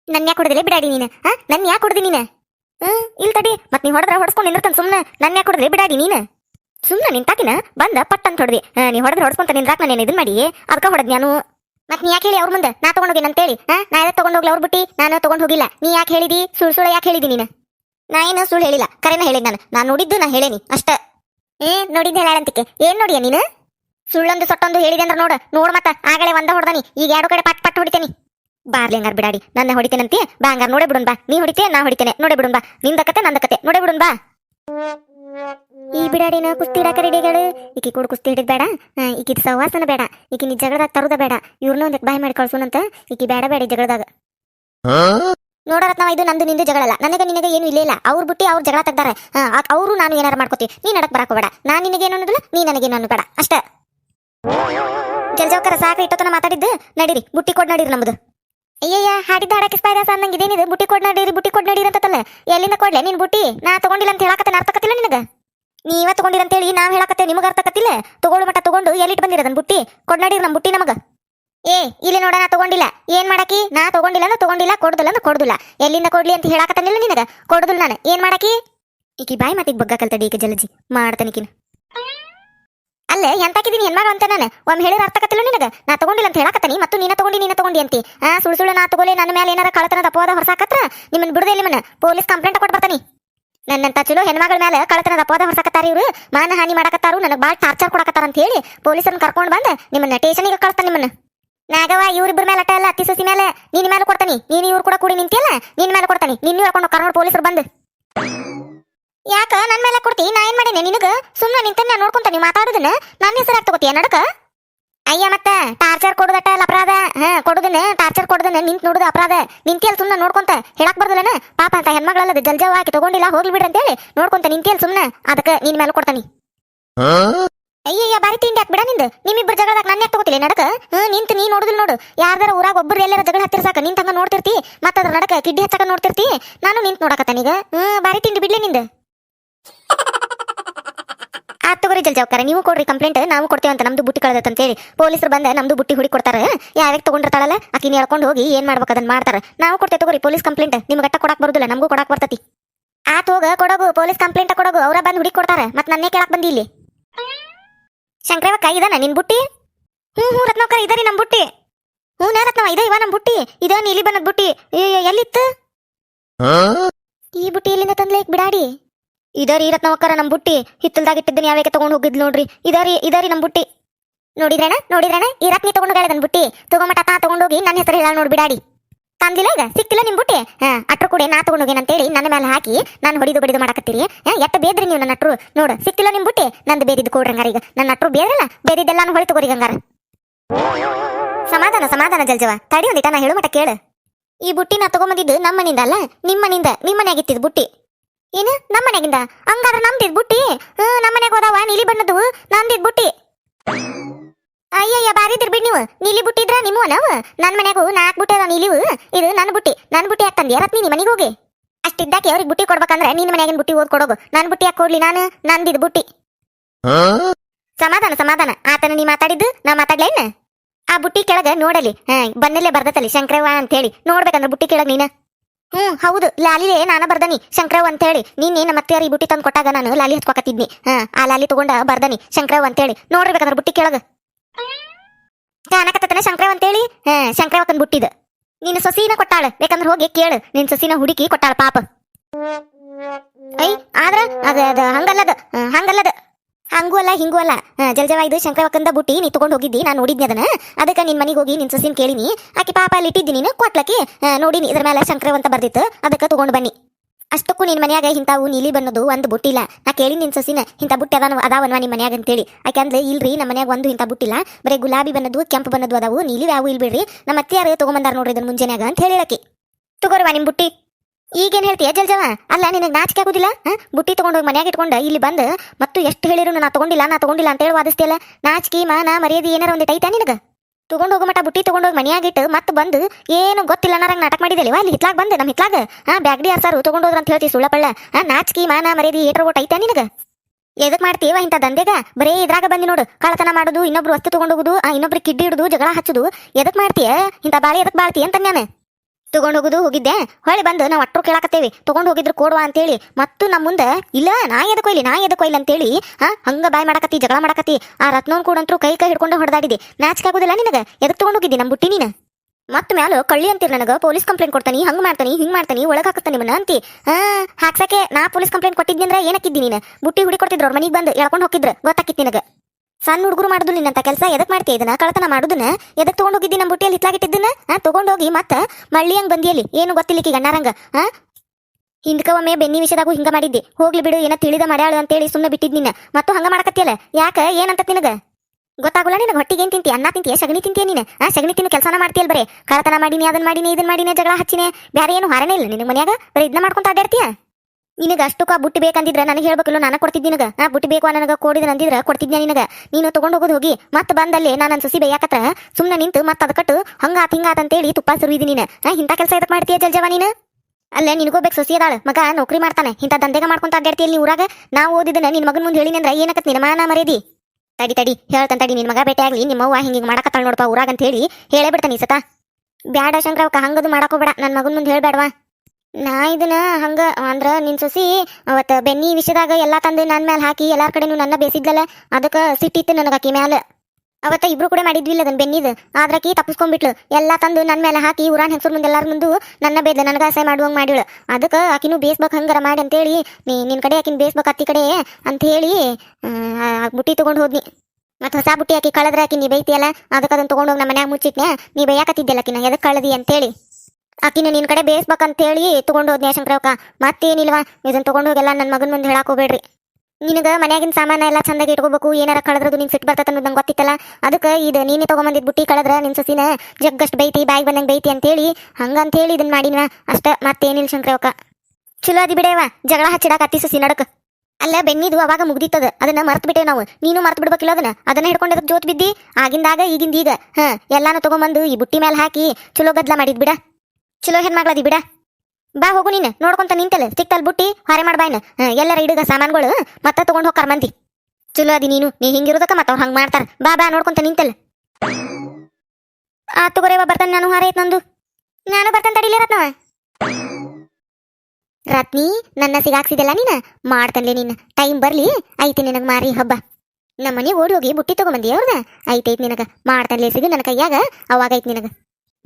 ನನ್ ಯಾಕೆ ಹೊಡೆದಿಲ್ಲ ಬಿಡಾಡಿ ನೀನು. ಹಾ, ನನ್ ಯಾಕೆ ಹೊಡೆದಿ ನೀನು? ಹ್ಮ್, ಇಲ್ ತಡಿ. ಮತ್ ನೀ ಹೊಡೆದ್ರ ಹೊಡ್ಸ್ಕೊಂಡು ನಿಂದಿರ್ತಾನೆ ಸುಮ್ಮನೆ ನನ್ ಯಾಕೆ ಹೊಡೆದ್ರಿ ಬಿಡಾಡಿ ನೀನು. ಸುಮ್ಮನೆ ನಿಂತಾಕಿನ? ಬಂದ ಪಟ್ ಅಂತ ಹೊಡೆದಿ ನೀ ಹೊಡೆದ್ರೆ ಹೊಡ್ಸ್ಕೊಂತ ನಿಂದ್ರಾಕ್ ನಾನು ಇದನ್ ಮಾಡಿ ಅದಕ್ಕೆ ಹೊಡೆದ್ ನಾನು. ಮತ್ ನೀ ಯಾಕೆ ಹೇಳಿ ಅವ್ರ ಮುಂದೆ? ನಾ ತಗೊಂಡೋಗಿ ಅಂತೇಳಿ, ಹಾ? ನಾ ಯಾಕೆ ತಗೊಂಡ್ ಹೋಗ್ಲಿ ಅವ್ರ ಬಿಟ್ಟಿ, ನಾನು ತಗೊಂಡ್ ಹೋಗಿಲ್ಲ. ನೀ ಯಾಕೆ ಹೇಳಿದಿ? ಸುಳ್ಳು ಸುಳ್ಳು ಯಾಕೆ ಹೇಳಿದಿ ನೀನು? ನಾ ಏನು ಸುಳ್ಳು ಹೇಳಿಲ್ಲ. ಕರೆನ ಹೇಳಿದ್ ನಾನು. ನಾನು ನೋಡಿದ್ದು ನಾ ಹೇಳೇನಿ, ಅಷ್ಟ. ಏ, ನೋಡಿದ್ದೆ ಹೇಳಂತಿಕೆ ಏನ್ ನೋಡಿಯ ನೀನು? ಸುಳ್ಳೊಂದು ಸೊಟ್ಟೊಂದು ಹೇಳಿದೆ ಅಂದ್ರೆ ನೋಡು. ನೋಡ್ ಮತ್ತ, ಆಗಲೇ ಒಂದ ಹೊಡ್ದಾನಿ. ಈಗ ಎರಡು ಕಡೆ ಪಟ್ ಪಟ್ ಹೊಡಿತೇನಿ. ಬಾರ್ಲಿ ಹಂಗಾರ್ ಬಿಡಾಡಿ. ನನ್ನ ಹೊಡಿತೇನಂತೆ ಬಾ ಹಂಗಾರ್ ನೋಡೇ ಬಿಡುನ್ ಬಾ. ನೀ ಹೊಡಿತೆ ನಾ ಹೊಡಿತೇನೆ. ನೋಡೇ ಬಿಡುನ್ ಬಾ. ನಿಂದ ಕತೆ, ನಂದ ಕತೆ. ನೋಡೇ ಬಿಡುನ್ ಬಾ. ಈ ಬಿಡಾಡಿನ ಕುಸ್ತಿ ಹಿಡಾಕ ರೆಡಿಗಳು ಈಕಿ ಕೂಡ ಕುಸ್ತಿ ಹಿಡಿದ್ ಬೇಡ ಈಕಿದ ಸಹವಾಸನ ಬೇಡ ಈಕಿ ನಿ ಜಗಳದಾಗ ತರುದ ಬೇಡ ಇವ್ರನ್ನ ಒಂದಕ್ಕೆ ಬಾಯಿ ಮಾಡಿ ಅಂತ ಈಕಿ ಬೇಡ ಬೇಡ ಜಗಳದಾಗ. ನೋಡರತ್ನ ಇದು ನಂದು ನಿಂದು ಜಗಳಲ್ಲ, ನನಗೆ ನಿನಗೆ ಏನು ಇಲ್ಲ ಇಲ್ಲ, ಅವ್ರ ಬುಟ್ಟಿ ಅವ್ರ ಜಗಳ ತೆಗ್ದಾರೆ ಅವರು ನಾನು ಏನಾರ ಮಾಡ್ಕೋತಿ ನೀ ನಡಕ್ ಬರಕ್ ಬೇಡ ನಾನ್ ಏನು ಅನ್ನೋದಿಲ್ಲ, ನೀ ನನಗೇನು ಅನ್ನೋ ಬೇಡ ಅಷ್ಟೇ. ಜಲ್ಜವಕರ ಸಾಕು ಇಟ್ಟೋತನ ಮಾತಾಡಿದ್ದು, ನಡೀರಿ, ಬುಟ್ಟಿ ಕೊಡ್ ನಡೀರಿ ನಮ್ದು. ಅಯ್ಯಯ್ಯ, ಹಾಡಿದ್ದ ಹಾಡಕ್ಕೆ ಸ್ಪೈದಾಸ ಅಂದಂಗೆ ಇದೇನಿದೆ? ಬುಟ್ಟಿ ಕೊಡ್ ನಡೀರಿ, ಬುಟ್ಟಿ ಕೊಡ್ ನಡೀರಿ ಅಂತಲ್ಲ ಎಲ್ಲಿಂದ ಕೊಡ್ಲೆ? ನಿನ್ ಬುಟ್ಟಿ? ನಾ ತಗೊಂಡಿಲ್ಲ ಅಂತ ಹೇಳಕತ್ತೆ ಅರ್ಥಕತ್ತಿಲ್ಲ ನಿನಗ? ನೀವ ತಗೊಂಡಿರ ಅಂತೇಳಿ ನಾವ್ ಹೇಳಕತ್ತೆ ನಿಮಗ ಅರ್ಥಕತ್ತಿಲ್ಲ ತಗೊಳ್ಳೋ ಮಟ್ಟ ತಗೊಂಡು ಎಲ್ಲಿಟ್ಟು ಬಂದಿರೋದನ್ ಬುಟ್ಟಿ? ಕೊಡ್ ನಡೀರಿ ನಮ್ ಬುಟ್ಟಿ ನಮಗ. ಏ, ಇಲ್ಲಿ ನೋಡ, ನಾ ತಗೊಂಡಿಲ್ಲ. ಏನ್ ಮಾಡಾಕಿ? ನಾ ತಗೊಂಡಿಲ್ಲ ಅಂದ್ರೆ ತಗೊಂಡಿಲ್ಲ, ಕೊಡ್ದಲ್ಲ ಅಂದ್ರೆ ಕೊಡ್ದಿಲ್ಲ. ಎಲ್ಲಿಂದ ಕೊಡ್ಲಿ ಅಂತ ಹೇಳಕತ್ತಿಲ್ಲ ನಿನಗ? ಕೊಡುದಿಲ್ಲ ನಾನು. ಏನ್ ಮಾಡಾಕಿ? ಈಕಿ ಬಾಯಿ ಮಾತಿಗೆ ಬಗ್ಗ ಕಲ್ತಡಿ ಈಗ ಜಲಜಿ. ಮಾಡ್ತಾನಿಕಿನ ಅಲ್ಲೇ ಎಂತಾಕಿದೀನಿ ಹೆಣ್ಮಗ ಅಂತ ನಾನು? ಒಮ್ಮೆ ಹೇಳಿರ ಅರ್ಥಕತ್ತಿಲ್ಲ ನಿನಗೆ? ನಾ ತಗೊಂಡಿಲ್ಲ ಅಂತ ಹೇಳಕತ್ತೀನಿ, ಮತ್ತು ನೀನ ತಗೊಂಡಿ ನೀನ ತಗೊಂಡಿ ಅಂತಿ. ಆ, ಸುಳ್ಳು ಸುಳ್ಳು ನಾ ತಗೊಳ್ಳಿ ನನ್ನ ಮೇಲೆ ಏನಾರ ಕಳತನದ ಅಪವಾದ ಹೊರಸಾಕತ್ರ ನಿಮ್ಮನ್ನ ಬಿಡದೆ ಇಲ್ಲಿ ನಿಮ್ಮನ್ನ. ಪೊಲೀಸ್ ಕಂಪ್ಲೇಂಟ್ ಕೊಟ್ಟು ಬರ್ತಾನಿ. ನನ್ನಂತ ಚಲೋ ಹೆಣ್ಮಗಳ ಮೇಲೆ ಕಳತನದ ಅಪವಾದ ಹೊರಸಾಕತ್ತಾರ ಇವರು? ಮಾನ ಹಾನಿ ಮಾಡಕತ್ತಾರು, ನನಗೆ ಭಾಳ ಟಾರ್ಚರ್ ಕೊಡಕತ್ತಾರ ಅಂತ ಹೇಳಿ ಪೊಲೀಸರನ್ನ ಕರ್ಕೊಂಡು ಬಂದು ನಿಮ್ಮನ್ನ ಟೇಷನಿಗೆ ಕಳಿಸ್ತಾನೆ ನಿಮ್ಮನ್ನ. ನಾಗವ ಇವ್ರಿಬ್ರ ಮೇಲೆ ಅಟ ಅಲ್ಲ ಅತ್ತಿ ಸುಸಿ ಮೇಲೆ ನಿನ್ನ ಮೇಲೆ ಕೊಡ್ತಾನಿ. ನೀನು ಇವ್ರು ಕೂಡ ಕೂಡಿ ನಿಂತಿಯಲ್ಲ? ನಿನ್ನ ಮೇಲೆ ಕೊಡ್ತಾನಿ. ನಿನ್ನ ಕರ್ಕೊಂಡು ಪೊಲೀಸರು ಬಂದು. ಯಾಕ? ನನ್ನ ಮೇಲೆ ಕೊಡ್ತಿ ನಾ ಏನ್ ಮಾಡೇನೆ ನಿನಗ? ಸುಮ್ಮನೆ ನಿಂತನ್ನ ನೋಡ್ಕೊಂತ ನೀವು ಮಾತಾಡುದನ್ನ ನನ್ನ ಹೆಸರಾಗ ತಗೋತೀಯ ನಡಕ? ಅಯ್ಯ ಮತ್ತ ಟಾರ್ಚರ್ ಕೊಡುದಟ್ಟ ಅಲ್ಲ ಅಪರಾಧ? ಹಾ, ಕೊಡುದನ್ನ ಟಾರ್ಚರ್ ಕೊಡುದನ್ನ ನಿಂತ ನೋಡುದ ಅಪರಾಧ. ನಿಂತಿಯಲ್ಲಿ ಸುಮ್ಮನೆ ನೋಡ್ಕೊಂತ ಹೇಳಕ್ ಬರ್ದಲ್ಲನ? ಪಾಪ ಅಂತ ಹೆಣ್ಮಗಳಲ್ಲದ ಜಲ್ಜವ ಹಾಕಿ ತಗೊಂಡಿಲ್ಲ, ಹೋಗ್ಲಿ ಬಿಡ್ರಿ ಅಂತೇಳಿ ನೋಡ್ಕೊಂತ ನಿಂತಿಯಲ್ಲಿ ಸುಮ್ಮನೆ ಅದಕ್ಕೆ ನಿನ್ ಮೇಲೆ ಕೊಡ್ತಾನಿ ಅಯ್ಯಯ್ಯ ಬಾರಿ ತಿಂಡಿ ಹಾಕ್ಬಿಡ ನಿಂದ. ನಿಮ್ಮಿಬ್ಬರ ಜಗಳದಾಗ ನನ್ನ ಯಾಕೆ ತಗೋತಿಲ್ಲ ನಡಕ? ಹ್ಮ್ ನಿಂತು ನೀ ನೋಡುದಿಲ್ಲ ನೋಡು. ಯಾರ್ದಾರ ಊರಾಗ ಒಬ್ಬರು ಎಲ್ಲರ ಜಗಳ ಹತ್ತಿರ ಸಾಕ ನಿಂತಂಗ ನೋಡ್ತಿರ್ತಿ. ಮತ್ತ ಅದ್ರ ನಡಕ ಕಿಡ್ಡಿ ಹಚ್ಚಕ ನೋಡ್ತಿರ್ತಿ. ನಾನು ನಿಂತ್ ನೋಡಕತ್ತಾನೀಗ ಹ್ಮ್ ಬಾರಿ ತಿಂಡಿ ಬಿಡ್ಲಿ ನಿಂದ. ಆತ್ ತಗೋರಿ ಜಲ್ಜಾವ್ಕಾರ ನೀವು ಕೊಡ್ರಿ ಕಂಪ್ಲೇಂಟ್ ನಾವು ಕೊಡ್ತೇವಂತ ನಮ್ದು ಬುಟ್ಟಿ ಕಳೆದತ್ ಅಂತೇಳಿ. ಪೊಲೀಸರು ಬಂದ ನಮ್ದು ಬುಟ್ಟಿ ಹುಡಿ ಕೊಡ್ತಾರ. ಯಾವ್ಯಾಗ ತಗೊಂಡಿರ್ತಾಳಲ್ಲ? ಆಕಿನ ಹೇಳ್ಕೊಂಡು ಹೋಗಿ ಏನ್ ಮಾಡ್ಬೇಕು ಅದನ್ನ ಮಾಡ್ತಾರೆ. ನಾವು ಕೊಡ್ತೇವೆ ತಗೋರಿ ಪೊಲೀಸ್ ಕಂಪ್ಲೇಂಟ್ ನಿಮ್ಗೆ ಅಟ್ಟ ಕೊಡಕ್ ಬರುದಿಲ್ಲ ನಮಗೂ ಕೊಡಕ್ ಬರ್ತತಿ. ಆತ ಹೋಗ ಕೊಡೋಗು ಪೊಲೀಸ್ ಕಂಪ್ಲೇಂಟ್ ಕೊಡೋಗು. ಅವರ ಬಂದು ಹುಡುಕಿ ಕೊಡ್ತಾರೆ. ಮತ್ತೆ ನನ್ನೇ ಕೇಳಕ್ ಬಂದಿ ಇಲ್ಲಿ. ಶಂಕರವಕ್ಕ ಇದನ ನಿನ್ ಬುಟ್ಟಿ? ಹ್ಞೂ ಹ್ಞೂ ರತ್ನಕ್ಕ ಇದರಿ ನಮ್ ಬುಟ್ಟಿ. ಹ್ಞೂ ನಾ ರತ್ನವ ಇದ ಇವ ನಮ್ ಬುಟ್ಟಿ. ಇದ ನೀಲಿ ಬಣ್ಣದ ಬುಟ್ಟಿ. ಎಲ್ಲಿತ್ತು? ಈ ಬುಟ್ಟಿ ಎಲ್ಲಿಂದ ತಂದಲೇ ಬಿಡಾಡಿ? ಇದರಿ ರತ್ನವಕ್ಕರ ನಮ್ಮ ಬುಟ್ಟಿ. ಹಿತ್ತಲ್ದಾಗ ಇಟ್ಟಿದ್ದನ್ನ ಯಾವಾಗ ತಗೊಂಡ್ ಹೋಗಿದ್ ನೋಡ್ರಿ. ಇದರಿ ಇದಾರಿ ನಮ್ಮ ಬುಟ್ಟಿ. ನೋಡಿದ್ರಣ ನೋಡಿದ್ರಣ ಈ ರತ್ನಿ ತಗೊಂಡು ಹೋಗ್ಯಾಳ ನನ್ ಬುಟ್ಟಿ. ತಗೊಂಬಟ ತಾ ತಗೊಂಡೋಗಿ ನನ್ನ ಹೆಸರು ಹೇಳ ನೋಡಿ ಬಿಡಾಡಿ. ತಂದಿಲ್ಲ ಈಗ? ಸಿಕ್ತಿಲ್ಲ ನಿಮ್ಮ ಬುಟ್ಟಿ? ಹಾ, ಅಟ್ರು ಕೂಡ, ನಾ ತಗೊಂಡೋಗೇನ ಅಂತೇಳಿ ನನ್ನ ಮೇಲೆ ಹಾಕಿ ನಾನು ಹೊಡಿದು ಬಡಿದು ಮಾಡಕತ್ತೀರಿ. ಹಾ ಎಟ್ಟ ಬೇದ್ರಿ ನೀವು ನನ್ನ ಅಟ್ರು? ನೋಡು ಸಿಕ್ತಿಲ್ಲ ನಿಮ್ಮ ಬುಟ್ಟಿ? ನಂದು ಬೇದಿದ್ದು ಕೊಡ್ರಿ ಹಂಗಾರ ಈಗ. ನನ್ನ ಅಟ್ರು ಬೇದ್ರಲ್ಲ ಬೇದಿದ್ದೆಲ್ಲಾನು ಹೊಳಿ ತಗೋರಿ ಹಂಗಾರ. ಸಮಾಧಾನ ಸಮಾಧಾನ ಜಲ್ಜವ ತಡಿ ಒಂದಿಟ, ನಾ ಹೇಳು ಮಟ ಕೇಳು. ಈ ಬುಟ್ಟಿ ನಾ ತಗೊಂಬಂದಿದ್ದು ನಮ್ಮ ಮನಿಂದ ಅಲ್ಲ? ನಿಮ್ಮ ಮನಿಂದ ನಿಮ್ಮ ಮನೆಯಾಗಿತ್ತಿದ್ ಬುಟ್ಟಿ. ಏನು? ನಮ್ಮ ಮನೆಗಿಂದ ಹಂಗಾರ ನಮ್ದಿದ್ ಬುಟ್ಟಿ? ಹ್ಮ್ ನಮ್ಮ ಹೋದವ, ನೀಲಿ ಬಣ್ಣದು ನಂದಿದ್ ಬುಟ್ಟಿ. ಅಯ್ಯಯ್ಯ, ಬಾರಿದ್ರಿ ಬಿಡ್ ನೀವು. ನೀಲಿ ಬುಟ್ಟಿ ಇದ್ರ ನಿಮ್ಮ ನಾವು ನನ್ನ ಮನೆಗೂ ನಾಲ್ಕು ಬುಟ್ಟಿ ಅದಾವ ನೀಲಿವು. ಇದು ನನ್ನ ಬುಟ್ಟಿ. ನನ್ನ ಬುಟ್ಟಿ ಯಾಕೆ ತಂದಿ ರತ್ನಿ ನಿಮ್ಮ ಮನೆಗೆ ಹೋಗಿ. ಅಷ್ಟಿದ್ದಕ್ಕೆ ಅವ್ರಿಗೆ ಬುಟ್ಟಿ ಕೊಡ್ಬೇಕಂದ್ರೆ ನಿನ್ನ ಮನೆಗಿನ ಬುಟ್ಟಿ ಓದ್ ಕೊಡೋಗು ನನ್ನ ಬುಟ್ಟಿ ಯಾಕೆ ಕೊಡ್ಲಿ ನಾನು. ನಂದಿದ್ ಬುಟ್ಟಿ. ಸಮಾಧಾನ ಸಮಾಧಾನ. ಆತನ ನೀ ಮಾತಾಡಿದ್ದು, ನಾ ಮಾತಾಡ್ಲೇನ ಆ ಬುಟ್ಟಿ ಕೆಳಗ ನೋಡಲಿ. ಹಾ, ಬನ್ನಲ್ಲೇ ಬರ್ದತ್ತಲ್ಲಿ ಶಂಕರವ್ವ ಅಂತ ಹೇಳಿ. ನೋಡ್ಬೇಕಂದ್ರೆ ಬುಟ್ಟಿ ಕೆಳಗೆ ನೀನ. ಹ್ಮ್, ಹೌದು. ಲಾಲಿಲೇ, ನಾನ ಬರ್ದನಿ. ಶಂಕರವ್ ಅಂತ ಹೇಳಿ ನಿನ್ನೆ ನಮ್ಮ ಈ ಬುಟ್ಟಿ ತಂದು ಕೊಟ್ಟಾಗ ನಾನು ಲಾಲಿ ಹತ್ಕೊಕತ್ತಿದ್ನಿ. ಆ ಲಾಲಿ ತಗೊಂಡ ಬರ್ದನಿ ಶಂಕರವ್ ಅಂತ ಹೇಳಿ ಬೇಕಂದ್ರ ಬುಟ್ಟಿ ಕೇಳಗ. ಕಾಣಕತ್ತನ ಶಂಕರವ್ ಅಂತೇಳಿ ಹಾ ಶಂಕರವಕ್ಕನ್ ಬುಟ್ಟಿದ. ನಿನ್ನ ಸೊಸಿನ ಕೊಟ್ಟಾಳ. ಬೇಕಂದ್ರೆ ಹೋಗಿ ಕೇಳು. ನಿನ್ ಸೊಸಿನ ಹುಡುಕಿ ಕೊಟ್ಟಾಳ ಪಾಪ. ಐ, ಆದ್ರ ಅದ ಹಂಗಲ್ಲದ. ಹಂಗಲ್ಲದ. ಹಂಗೂ ಅಲ್ಲ ಹಿಂಗೂ ಅಲ್ಲ. ಆ, ಜಲ್ಜವ ಇದು ಶಂಕರವಕ್ಕಂದ ಬುಟ್ಟಿ ನೀ ತಗೊಂಡ್ ಹೋಗಿದ್ದಿ ನಾನು ನೋಡಿದ್ನಿ ಅದನ್ನ. ಅದಕ್ಕೆ ನಿನ್ ಮನೆಗೆ ಹೋಗಿ ನಿನ್ ಸೊಸಿನ ಕೇಳಿನಿ. ಆಕಿ ಪಾಪ ಅಲ್ಲಿ ಇಟ್ಟಿದ್ದಿ ನೀನು ಕೊಟ್ಲಕ್ಕೆ ನೋಡಿನಿ ಇದ್ರ ಮೇಲೆ ಶಂಕರವಂತ ಬರ್ದಿತ್ತು. ಅದಕ್ಕೆ ತಗೊಂಡ್ ಬನ್ನಿ. ಅಷ್ಟಕ್ಕೂ ನಿನ್ ಮನ್ಯಾಗ ಇಂಥವು ನೀಲಿ ಬಣ್ಣದು ಒಂದು ಬುಟ್ಟಿಲ್ಲ ನಾ ಕೇಳಿ ನಿನ್ ಸಸಿನ ಇಂಥ ಬುಟ್ಟಿ ಅದಾವ ಅದಾವನ್ವಾ ನಿಮ್ಮ ಮನ್ಯಾಗ ಅಂತೇಳಿ. ಯಾಕೆಂದ್ರೆ ಇಲ್ರಿ ನಮ್ಮ ಮನ್ಯಾಗ ಒಂದು ಇಂಥ ಬುಟ್ಟಿಲ್ಲ ಬರೀ ಗುಲಾಬಿ ಬಣ್ಣದ್ದು ಕೆಂಪು ಬನ್ನದು ಅದಾವು ನೀಲಿ ಯಾವು ಇಲ್ಲಿ ಬಿಡ್ರಿ ನಮ್ಮ ಅತ್ತಿಯಾರು ತಗೊಂಬಂದಾರ ನೋಡ್ರಿ ಇದನ್ನ ಮುಂಜಾನೆಯಾಗ ಅಂತ ಹೇಳಿರಕಿ ತಗೋರ್ವಾ ನಿಮ್ಮ ಬುಟ್ಟಿ. ಈಗೇನ್ ಹೇಳ್ತೀಯ, ಜಲ್ಜವ? ಅಲ್ಲ, ನಿನಗೆ ನಾಚಿಕೆ ಆಗುದಿಲ್ಲ? ಬುಟ್ಟಿ ತಗೊಂಡೋಗಿ ಮನ್ಯಾಗ ಇಟ್ಕೊಂಡ, ಇಲ್ಲಿ ಬಂದು. ಮತ್ತು ಎಷ್ಟು ಹೇಳಿರು ನಾ ತಗೊಂಡಿಲ್ಲ ನಾ ತಗೊಂಡಿಲ್ಲ ಅಂತ ಹೇಳಿ ವಾದಿಸ್ತಿಯಲ್ಲ ನಾಚಿಕೆ ನಾ ಮರ್ಯಾದೆ ಏನಾರ ಒಂದು ಐತಾ ನಿನಗ? ತಗೊಂಡು ಹೋಗೋ ಮಟ ಬುಟ್ಟಿ ತಗೊಂಡೋಗಿ ಮನ್ಯಾಗ ಇಟ್ಟು ಮತ್ತೆ ಬಂದು ಏನು ಗೊತ್ತಿಲ್ಲ ನಾರಂಗ್ ನಾಟಕ ಮಾಡಿದೆಲ್ವಾ ಅಲ್ಲಿ ಹಿತ್ಲಾಗ ಬಂದು ನಮ್ಮ ಹಿತ್ಲಾಗ? ಹಾ, ಬ್ಯಾಗ್ಡಿ ತಗೊಂಡು ತಗೊಂಡೋದ್ರ ಅಂತ ಹೇಳ್ತಿ ಸುಳ್ಳಪಳ್ಳ. ಹಾ, ನಾಚಿಕೆ ನಾ ಮರ್ಯಾದೆ ಏಟ್ರ ಓಟ್ ಐತಾ ನಿನಗ? ಎದಕ್ ಮಾಡ್ತೀವ ಇಂಥ ದಂಧೆಗ? ಬರೀ ಇದ್ರಾಗ ಬಂದಿ ನೋಡು. ಕಳತನ ಮಾಡುದು, ಇನ್ನೊಬ್ರು ವಸ್ತು ತಗೊಂಡೋಗುದು ಹೋಗುದು ಇನ್ನೊಬ್ರು ಕಿಡ್ಡಿ ಹಿಡುದು ಜಗಳ ಹಚ್ಚುದು. ಎದಕ್ ಮಾಡ್ತೀಯ? ಇಂಥ ಬಾಳೆ ಎದಕ್ ಬಾಳ್ತಿ ಅಂತ ನಾನು ತಗೊಂಡ್ ಹೋಗುದು, ಹೋಗಿದ್ದೆ. ಹೊಳ್ಳಿ ಬಂದು ನಾವು ಅಟ್ರು ಕೇಳಾಕತ್ತೇವಿ. ತಗೊಂಡು ಹೋಗಿದ್ರು ಕೊಡುವ ಅಂತೇಳಿ. ಮತ್ತು ನಮ್ಮ ಮುಂದೆ, ಇಲ್ಲ ನಾ ಎದಕ್ ಕೊಯ್ಲಿ ನಾ ಎದಕ್ ಕೊಯ್ಲಿ ಅಂತೇಳಿ, ಹಾ, ಹಂಗ ಬಾಯ್ ಮಾಡಕತ್ತಿ, ಜಗಳ ಮಾಡಕತ್ತಿ, ಆ ರತ್ನೋನ್ ಕೂಡಂತರೂ ಕೈ ಕೈ ಹಿಡ್ಕೊಂಡು ಹೊಡೆದಾಡಿದಿ. ನಾಚಿಕಾಗುದಿಲ್ಲ ನಿನಗ? ಎದಕ್ ತಗೊಂಡು ಹೋಗಿದ್ದಿ ನಮ್ಮ ಬುಟ್ಟಿ ನೀನು? ಮತ್ತ ಮ್ಯಾಲ ಕಳ್ಳಿ ಅಂತೀರಿ ನನಗ, ಪೊಲೀಸ್ ಕಂಪ್ಲೇಂಟ್ ಕೊಡ್ತಾನಿ, ಹಂಗೆ ಮಾಡ್ತಾನಿ, ಹಿಂಗ್ ಮಾಡ್ತಾನಿ ಒಳಗ ಹಾಕಸ್ತಾನೆ ನಿಮ್ಮನ್ನ ಅಂತಿ. ಹಾಂ, ಹಾಕ್ಸಕ್ಕೆ ನಾ ಪೊಲೀಸ್ ಕಂಪ್ಲೇಂಟ್ ಕೊಟ್ಟಿದ್ನಿ ಅಂದ್ರೆ ಏನಕ್ಕಿದ್ದಿ ನೀನು? ಬುಟ್ಟಿ ಹುಡಿ ಕೊಡ್ತಿದ್ರು, ಅವ್ರ ಮನಿಗ್ ಬಂದು ಎಳ್ಕೊಂಡು ಹೋಗಿದ್ರು ಗೊತ್ತಾಕಿತ್ತು ನಿನಗ? ಸಣ್ಣ ಹುಡುಗರು ಮಾಡುದು ನಿನ್ನಂತ ಕೆಲಸ. ಎದಕ್ ಮಾಡ್ತೀಯ ಇದನ್ನ? ಕಳತನ ಮಾಡುದನ್ನ? ಎದಕ್ ತಗೊಂಡೋಗಿದ್ದಿ ನಮ್ಮ ಬುಟ್ಟಿಯಲ್ಲಿ ಹಿತ್ಲಾಗಿಟ್ಟಿದ್ದನ್ನ ಹಾ ತಗೊಂಡೋಗಿ ಮತ್ತ ಮಳ್ಳಿ ಹಂಗ್ ಬಂದಿಯಲ್ಲಿ ಏನು ಗೊತ್ತಿಲ್ಲಿಕ್ಕಿ ಗಣ್ಣಾರಂಗ ಹಾ ಹಿಂದಕ ಒಮ್ಮೆ ಬೆನ್ನಿ ವಿಷಯದಾಗೂ ಹಿಂಗ ಮಾಡಿದ್ದಿ. ಹೋಗ್ಲಿ ಬಿಡು, ಏನ ತಿಳಿದ ಮಾಡ್ಯಾಳು ಅಂತೇಳಿ ಸುಮ್ಮನೆ ಬಿಟ್ಟಿದ್ ನಿನ್ನ ಮತ್ತು ಹಂಗ ಮಾಡಕತ್ತಿಯಲ್ಲ? ಯಾಕ? ಏನಂತ ನಿನಗ ಗೊತ್ತಾಗುಲ್ಲ ನಿನಗೆ? ಹೊಟ್ಟಿಗೆ ಏನ್ ತಿಂತಿ ಅನ್ನ ತಿಂತಿಯ? ಸಗಣಿ ತಿಂತಿಯ ನೀನು? ಆ, ಸಗಣಿ ತಿನ್ನು ಕೆಲಸನ ಮಾಡ್ತಿಯಲ್ ಬರೇ? ಕಳತನ ಮಾಡಿನಿ ಅದನ್ನ ಮಾಡಿನಿ ಇದನ್ನ ಮಾಡಿನಿ, ಜಗಳ ಹಚ್ಚಿನಿ. ಬ್ಯಾರೆ ಏನು ಹಾರನೇ ಇಲ್ಲ ನಿನ್ನ ಮನ್ಯಾಗ? ಬರೀ ಇದನ್ನ ಮಾಡ್ಕೊಂತ ಅಡ್ಡಾಡ್ತೀಯ ನಿನಗ ಅಷ್ಟಕ್ಕ ಬುಟ್ಟಿ ಬೇಕಂದಿದ್ರ ನನಗೆ ಹೇಳ್ಬೇಕಲ್ಲ ನಾನು ಕೊಡ್ತಿದ್ದೆ ನಿನಗ. ಆ, ಬುಟ್ಟಿ ಬೇಕು ನನಗೆ ಕೊಡಿದ ಅಂದಿದ್ರ ಕೊಡ್ತಿದ್ದೆ ನಿನಗ. ನೀನು ತಗೊಂಡು ಹೋಗೋದು ಹೋಗಿ, ಮತ್ತೆ ಬಂದಲ್ಲಿ ನಾನು ನನ್ನ ಸಸಿ ಬೈಯಾಕತ್ರ ಸುಮ್ಮನೆ ನಿಂತು ಮತ್ತೆ ಅದಕ್ಕಟ್ಟು ಹಂಗಾತ್ ಹಿಂಗಾತ್ ಅಂತೇಳಿ ತುಪ್ಪ ಸುರಿದಿ ನೀನು. ಇಂಥ ಕೆಲಸ ಇದಕ್ಕೆ ಮಾಡ್ತೀಯ ಜಲ್ಜವ ನೀನು? ಅಲ್ಲೇ ನಿನಗೂ ಬೇಕು ಸೊಸಿ ಅದಾಳ, ಮಗ ನೌಕರಿ ಮಾಡ್ತಾನೆ, ಇಂಥ ದಂಧೆಗ ಮಾಡ್ಕೊಂತ ಅಡ್ಡಾಡ್ತೀಯ ನೀ ಊರಾಗ? ನಾವು ಓದಿದನ ನಿನ್ನ ಮಗನ ಮುಂದೆ ಹೇಳಿನಿ ಅಂದ್ರೆ ಏನಕತ್ ನಿನ್ನ ಮಾನ ಮರ್ಯಾದಿ? ತಡಿ ತಡಿ, ಹೇಳ್ತಾನೆ ತಡಿ ನಿನ್ನ ಮಗ ಭೇಟಿ ಆಗ್ಲಿ ನಿಮ್ಮವ್ವ ಹಿಂಗ ಹಿಂಗ್ ಮಾಡಕತ್ತಾಳ ನೋಡಪ್ಪ ಊರಾಗ ಅಂತ ಹೇಳಿ ಹೇಳೇ ಬಿಡ್ತಾನೆ ಈ ಸತ. ಬ್ಯಾಡ ಶಂಕರವಕ್ಕ ಹಂಗದು ಮಾಡಕೋಬೇಡ ನನ್ನ ಮಗನ ಮುಂದೆ ಹೇಳ್ಬೇಡವಾ ನಾ ಇದನ್ನ ಹಂಗ, ಅಂದ್ರ ನಿನ್ ಸೊಸಿ ಅವತ್ತ ಬೆನ್ನಿ ವಿಷಯದಾಗ ಎಲ್ಲಾ ತಂದು ನನ್ನ ಮ್ಯಾಲ ಹಾಕಿ ಎಲ್ಲಾರ್ ಕಡೆ ನನ್ನ ಬೇಸಿದ್ಲಲ್ಲ, ಅದಕ್ಕ ಸಿಟ್ಟಿತ್ತು ನನಗ ಆಕಿ ಮ್ಯಾಲ. ಅವತ್ತ ಇಬ್ರು ಕೂಡ ಮಾಡಿದ್ವಿಲ್ಲ ಅದನ್ನ ಬೆನ್ನಿದ್ ಆದ್ರಕಿ ತಪ್ಪಿಸ್ಕೊಂಡ್ಬಿಟ್ಲು. ಎಲ್ಲಾ ತಂದು ನನ್ನ ಮೇಲೆ ಹಾಕಿ ಊರಾನ್ ಹೆಸರು ಮುಂದೆ ಎಲ್ಲಾರ ಮುಂದೆ ನನ್ನ ಬೇದ ನನಗೆ ಅಸಹ್ಯ ಮಾಡುವಂಗೆ ಮಾಡಿಳು. ಅದಕ್ಕ ಆಕಿನೂ ಬೇಸ್ಬೇಕು ಹಂಗಾರ ಮಾಡಿ ಅಂತೇಳಿ, ನೀ ನಿನ್ ಕಡೆ ಆಕಿನ ಬೇಸ್ಬೇಕು ಅತ್ತಿ ಕಡೆ ಅಂತ ಹೇಳಿ ಬುಟ್ಟಿ ತಗೊಂಡ್ ಹೋದ್ನಿ. ಮತ್ ಹೊಸ ಬುಟ್ಟಿ ಆಕಿ ಕಳೆದ್ರೆ ಆಕಿ ನೀ ಬೈತಿಯಲ್ಲ ಅದಕ್ಕೆ ಅದನ್ನ ತೊಗೊಂಡೋಗಿ ನಮ್ಮ ಮನ್ಯಾಗ ಮುಚ್ಚಿಟ್ನೆ ನೀ ಬೈಯಾಕತ್ತಿದ್ದಲ್ಲ ಆಕಿನ, ಎದಕ್ ಕಳ್ದಿ ಅಂತೇಳಿ. ಆಕಿನ ನಿನ್ ಕಡೆ ಬೇಯಿಸ್ಬೇಕಂತ ಹೇಳಿ ತಗೊಂಡು ಹೋದ್ನಿ ಶಂಕರವ್ಕ. ಮತ್ತೇನಿಲ್ವಾ? ಇದನ್ನ ತಗೊಂಡೋಗೆಲ್ಲ ನನ್ನ ಮಗನ ಮುಂದೆ ಹೇಳಾಕ್ ಹೋಗ್ಬೇಡ್ರಿ. ನಿನಗ ಮನ್ಯಾಗಿನ ಸಾಮಾನ ಎಲ್ಲ ಚಂದಾಗಿ ಇಟ್ಕೋಬೇಕು, ಏನಾರ ಕಳೆದ್ರದು ನಿನ್ ಸಿಟ್ಟು ಬರ್ತೈತೆ ಅನ್ನೋದು ನಂಗೆ ಗೊತ್ತಿತ್ತಲ್ಲ? ಅದಕ್ಕೆ ಇದು ನೀನೆ ತಗೊಂಬಂದಿದ್ ಬುಟ್ಟಿ ಕಳೆದ್ರೆ ನಿನ್ ಸಸಿನ ಜಗ್ಗಷ್ಟು ಬೈತಿ ಬಾಯಿಗೆ ಬಂದಂಗೆ ಬೈತಿ ಅಂತೇಳಿ ಹಂಗಂತ ಹೇಳಿ ಇದನ್ನ ಮಾಡಿನ ಅಷ್ಟ ಮತ್ತೇನಿಲ್ಲ ಶಂಕರವ್ಕ. ಚಲೋ ಅದಿ ಬಿಡೇವ ಜಗಳ ಹಚ್ಚಿಡಾಕ ಅತ್ತಿ ಸಸಿ ನಡಕ. ಅಲ್ಲ ಬೆನ್ನಿದು ಅವಾಗ ಮುಗ್ದಿತ್ತದ, ಅದನ್ನ ಮರ್ತ್ ಬಿಟ್ಟೇವ್ ನಾವು. ನೀನು ಮರ್ತ್ ಬಿಡ್ಬೇಕಿಲ್ಲ ಅದನ್ನ. ಅದನ್ನ ಹಿಡ್ಕೊಂಡು ಜೋತ್ ಬಿದ್ದಿ, ಆಗಿಂದಾಗ ಈಗಿಂದ ಈಗ ಹ, ಎಲ್ಲಾನು ತೊಗೊಂಬಂದು ಈ ಬುಟ್ಟಿ ಮೇಲೆ ಹಾಕಿ ಚಲೋ ಗದ್ಲ ಮಾಡಿದ್ ಬಿಡ. ಚಲೋ ಹೆಣ್ಮಗ್ಳದಿ ಬಿಡ. ಬಾ ಹೋಗು ನೀನು, ನೋಡ್ಕೊಂತ ನಿಂತಲ್ಲ ಸಿಕ್ತಲ್ ಬುಟ್ಟಿ, ಹೊರೆ ಮಾಡ್ಬಾಯ್ನ ಎಲ್ಲರ ಇಡುಗ ಸಾಮಾನುಗಳು, ಮತ್ತೆ ತಗೊಂಡ್ ಹೋಗ್ತಾರ ಮಂದಿ. ಚಲೋ ಅದಿ ನೀನು, ನೀ ಹಿಂಗಿರೋದಕ್ಕ ಮತ್ತ ಅವ್ರು ಹಂಗ ಮಾಡ್ತಾರ. ಬಾ ಬಾ, ನೋಡ್ಕೊಂತ ನಿಂತಲ್ಲ ಆ ತಗೋರೇವ ಬರ್ತಾನೆ, ನಾನು ಹಾರ ಐತ್ ನಂದು. ನಾನು ಬರ್ತಾನೆ ತಡಿಲೇ ರತ್ನವ ರತ್ನಿ, ನನ್ನ ಸಿಗಾಕ್ಸಿದೆಲ್ಲ ನೀನ? ಮಾಡ್ತಾನೆ ನೀನು. ಟೈಮ್ ಬರ್ಲಿ, ಐತಿ ನಿನಗೆ ಮಾರಿ ಹಬ್ಬ. ನಮ್ಮ ಮನೆಗೆ ಓಡಿ ಹೋಗಿ ಬುಟ್ಟಿ ತಗೊಂಬಂದಿ ಅವ್ರದ ಐತೈತ್ ನಿನಗ. ಮಾಡ್ತಾನೆ ಸಿಗು ನನ್ನ ಕೈಯಾಗ, ಅವಾಗ ಐತಿ ನಿನಗ.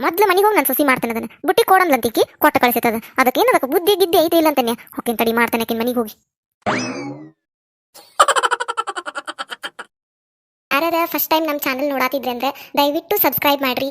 ಮೊದ್ಲು ಮನೆಗೆ ಹೋಗಿ ನಾನು ಸೊಸಿ ಮಾಡ್ತಾನೆ ಅದನ್ನ. ಬುಟ್ಟಿ ಕೊಡಂದ್ಲಂತಿಕ್ಕಿ ಕೊಟ್ಟ ಕಳಿಸತ್ತದ ಅದಕ್ಕೆ ಅದಕ್ಕೆ ಬುದ್ಧಿ ಗಿದ್ದಿ ಐತಿ ಇಲ್ಲ ಅಂತಾನೆ ಹೊಕ್ಕಿನ ತಡಿ ಮಾಡ್ತಾನೆ ಆಕಿನ ಮನೆಗೆ ಹೋಗಿ. ಯಾರ್ಯಾರ ಫಸ್ಟ್ ಟೈಮ್ ನಮ್ಮ ಚಾನಲ್ ನೋಡಾತಿದ್ರೆ ಅಂದ್ರೆ ದಯವಿಟ್ಟು ಸಬ್ಸ್ಕ್ರೈಬ್ ಮಾಡ್ರಿ.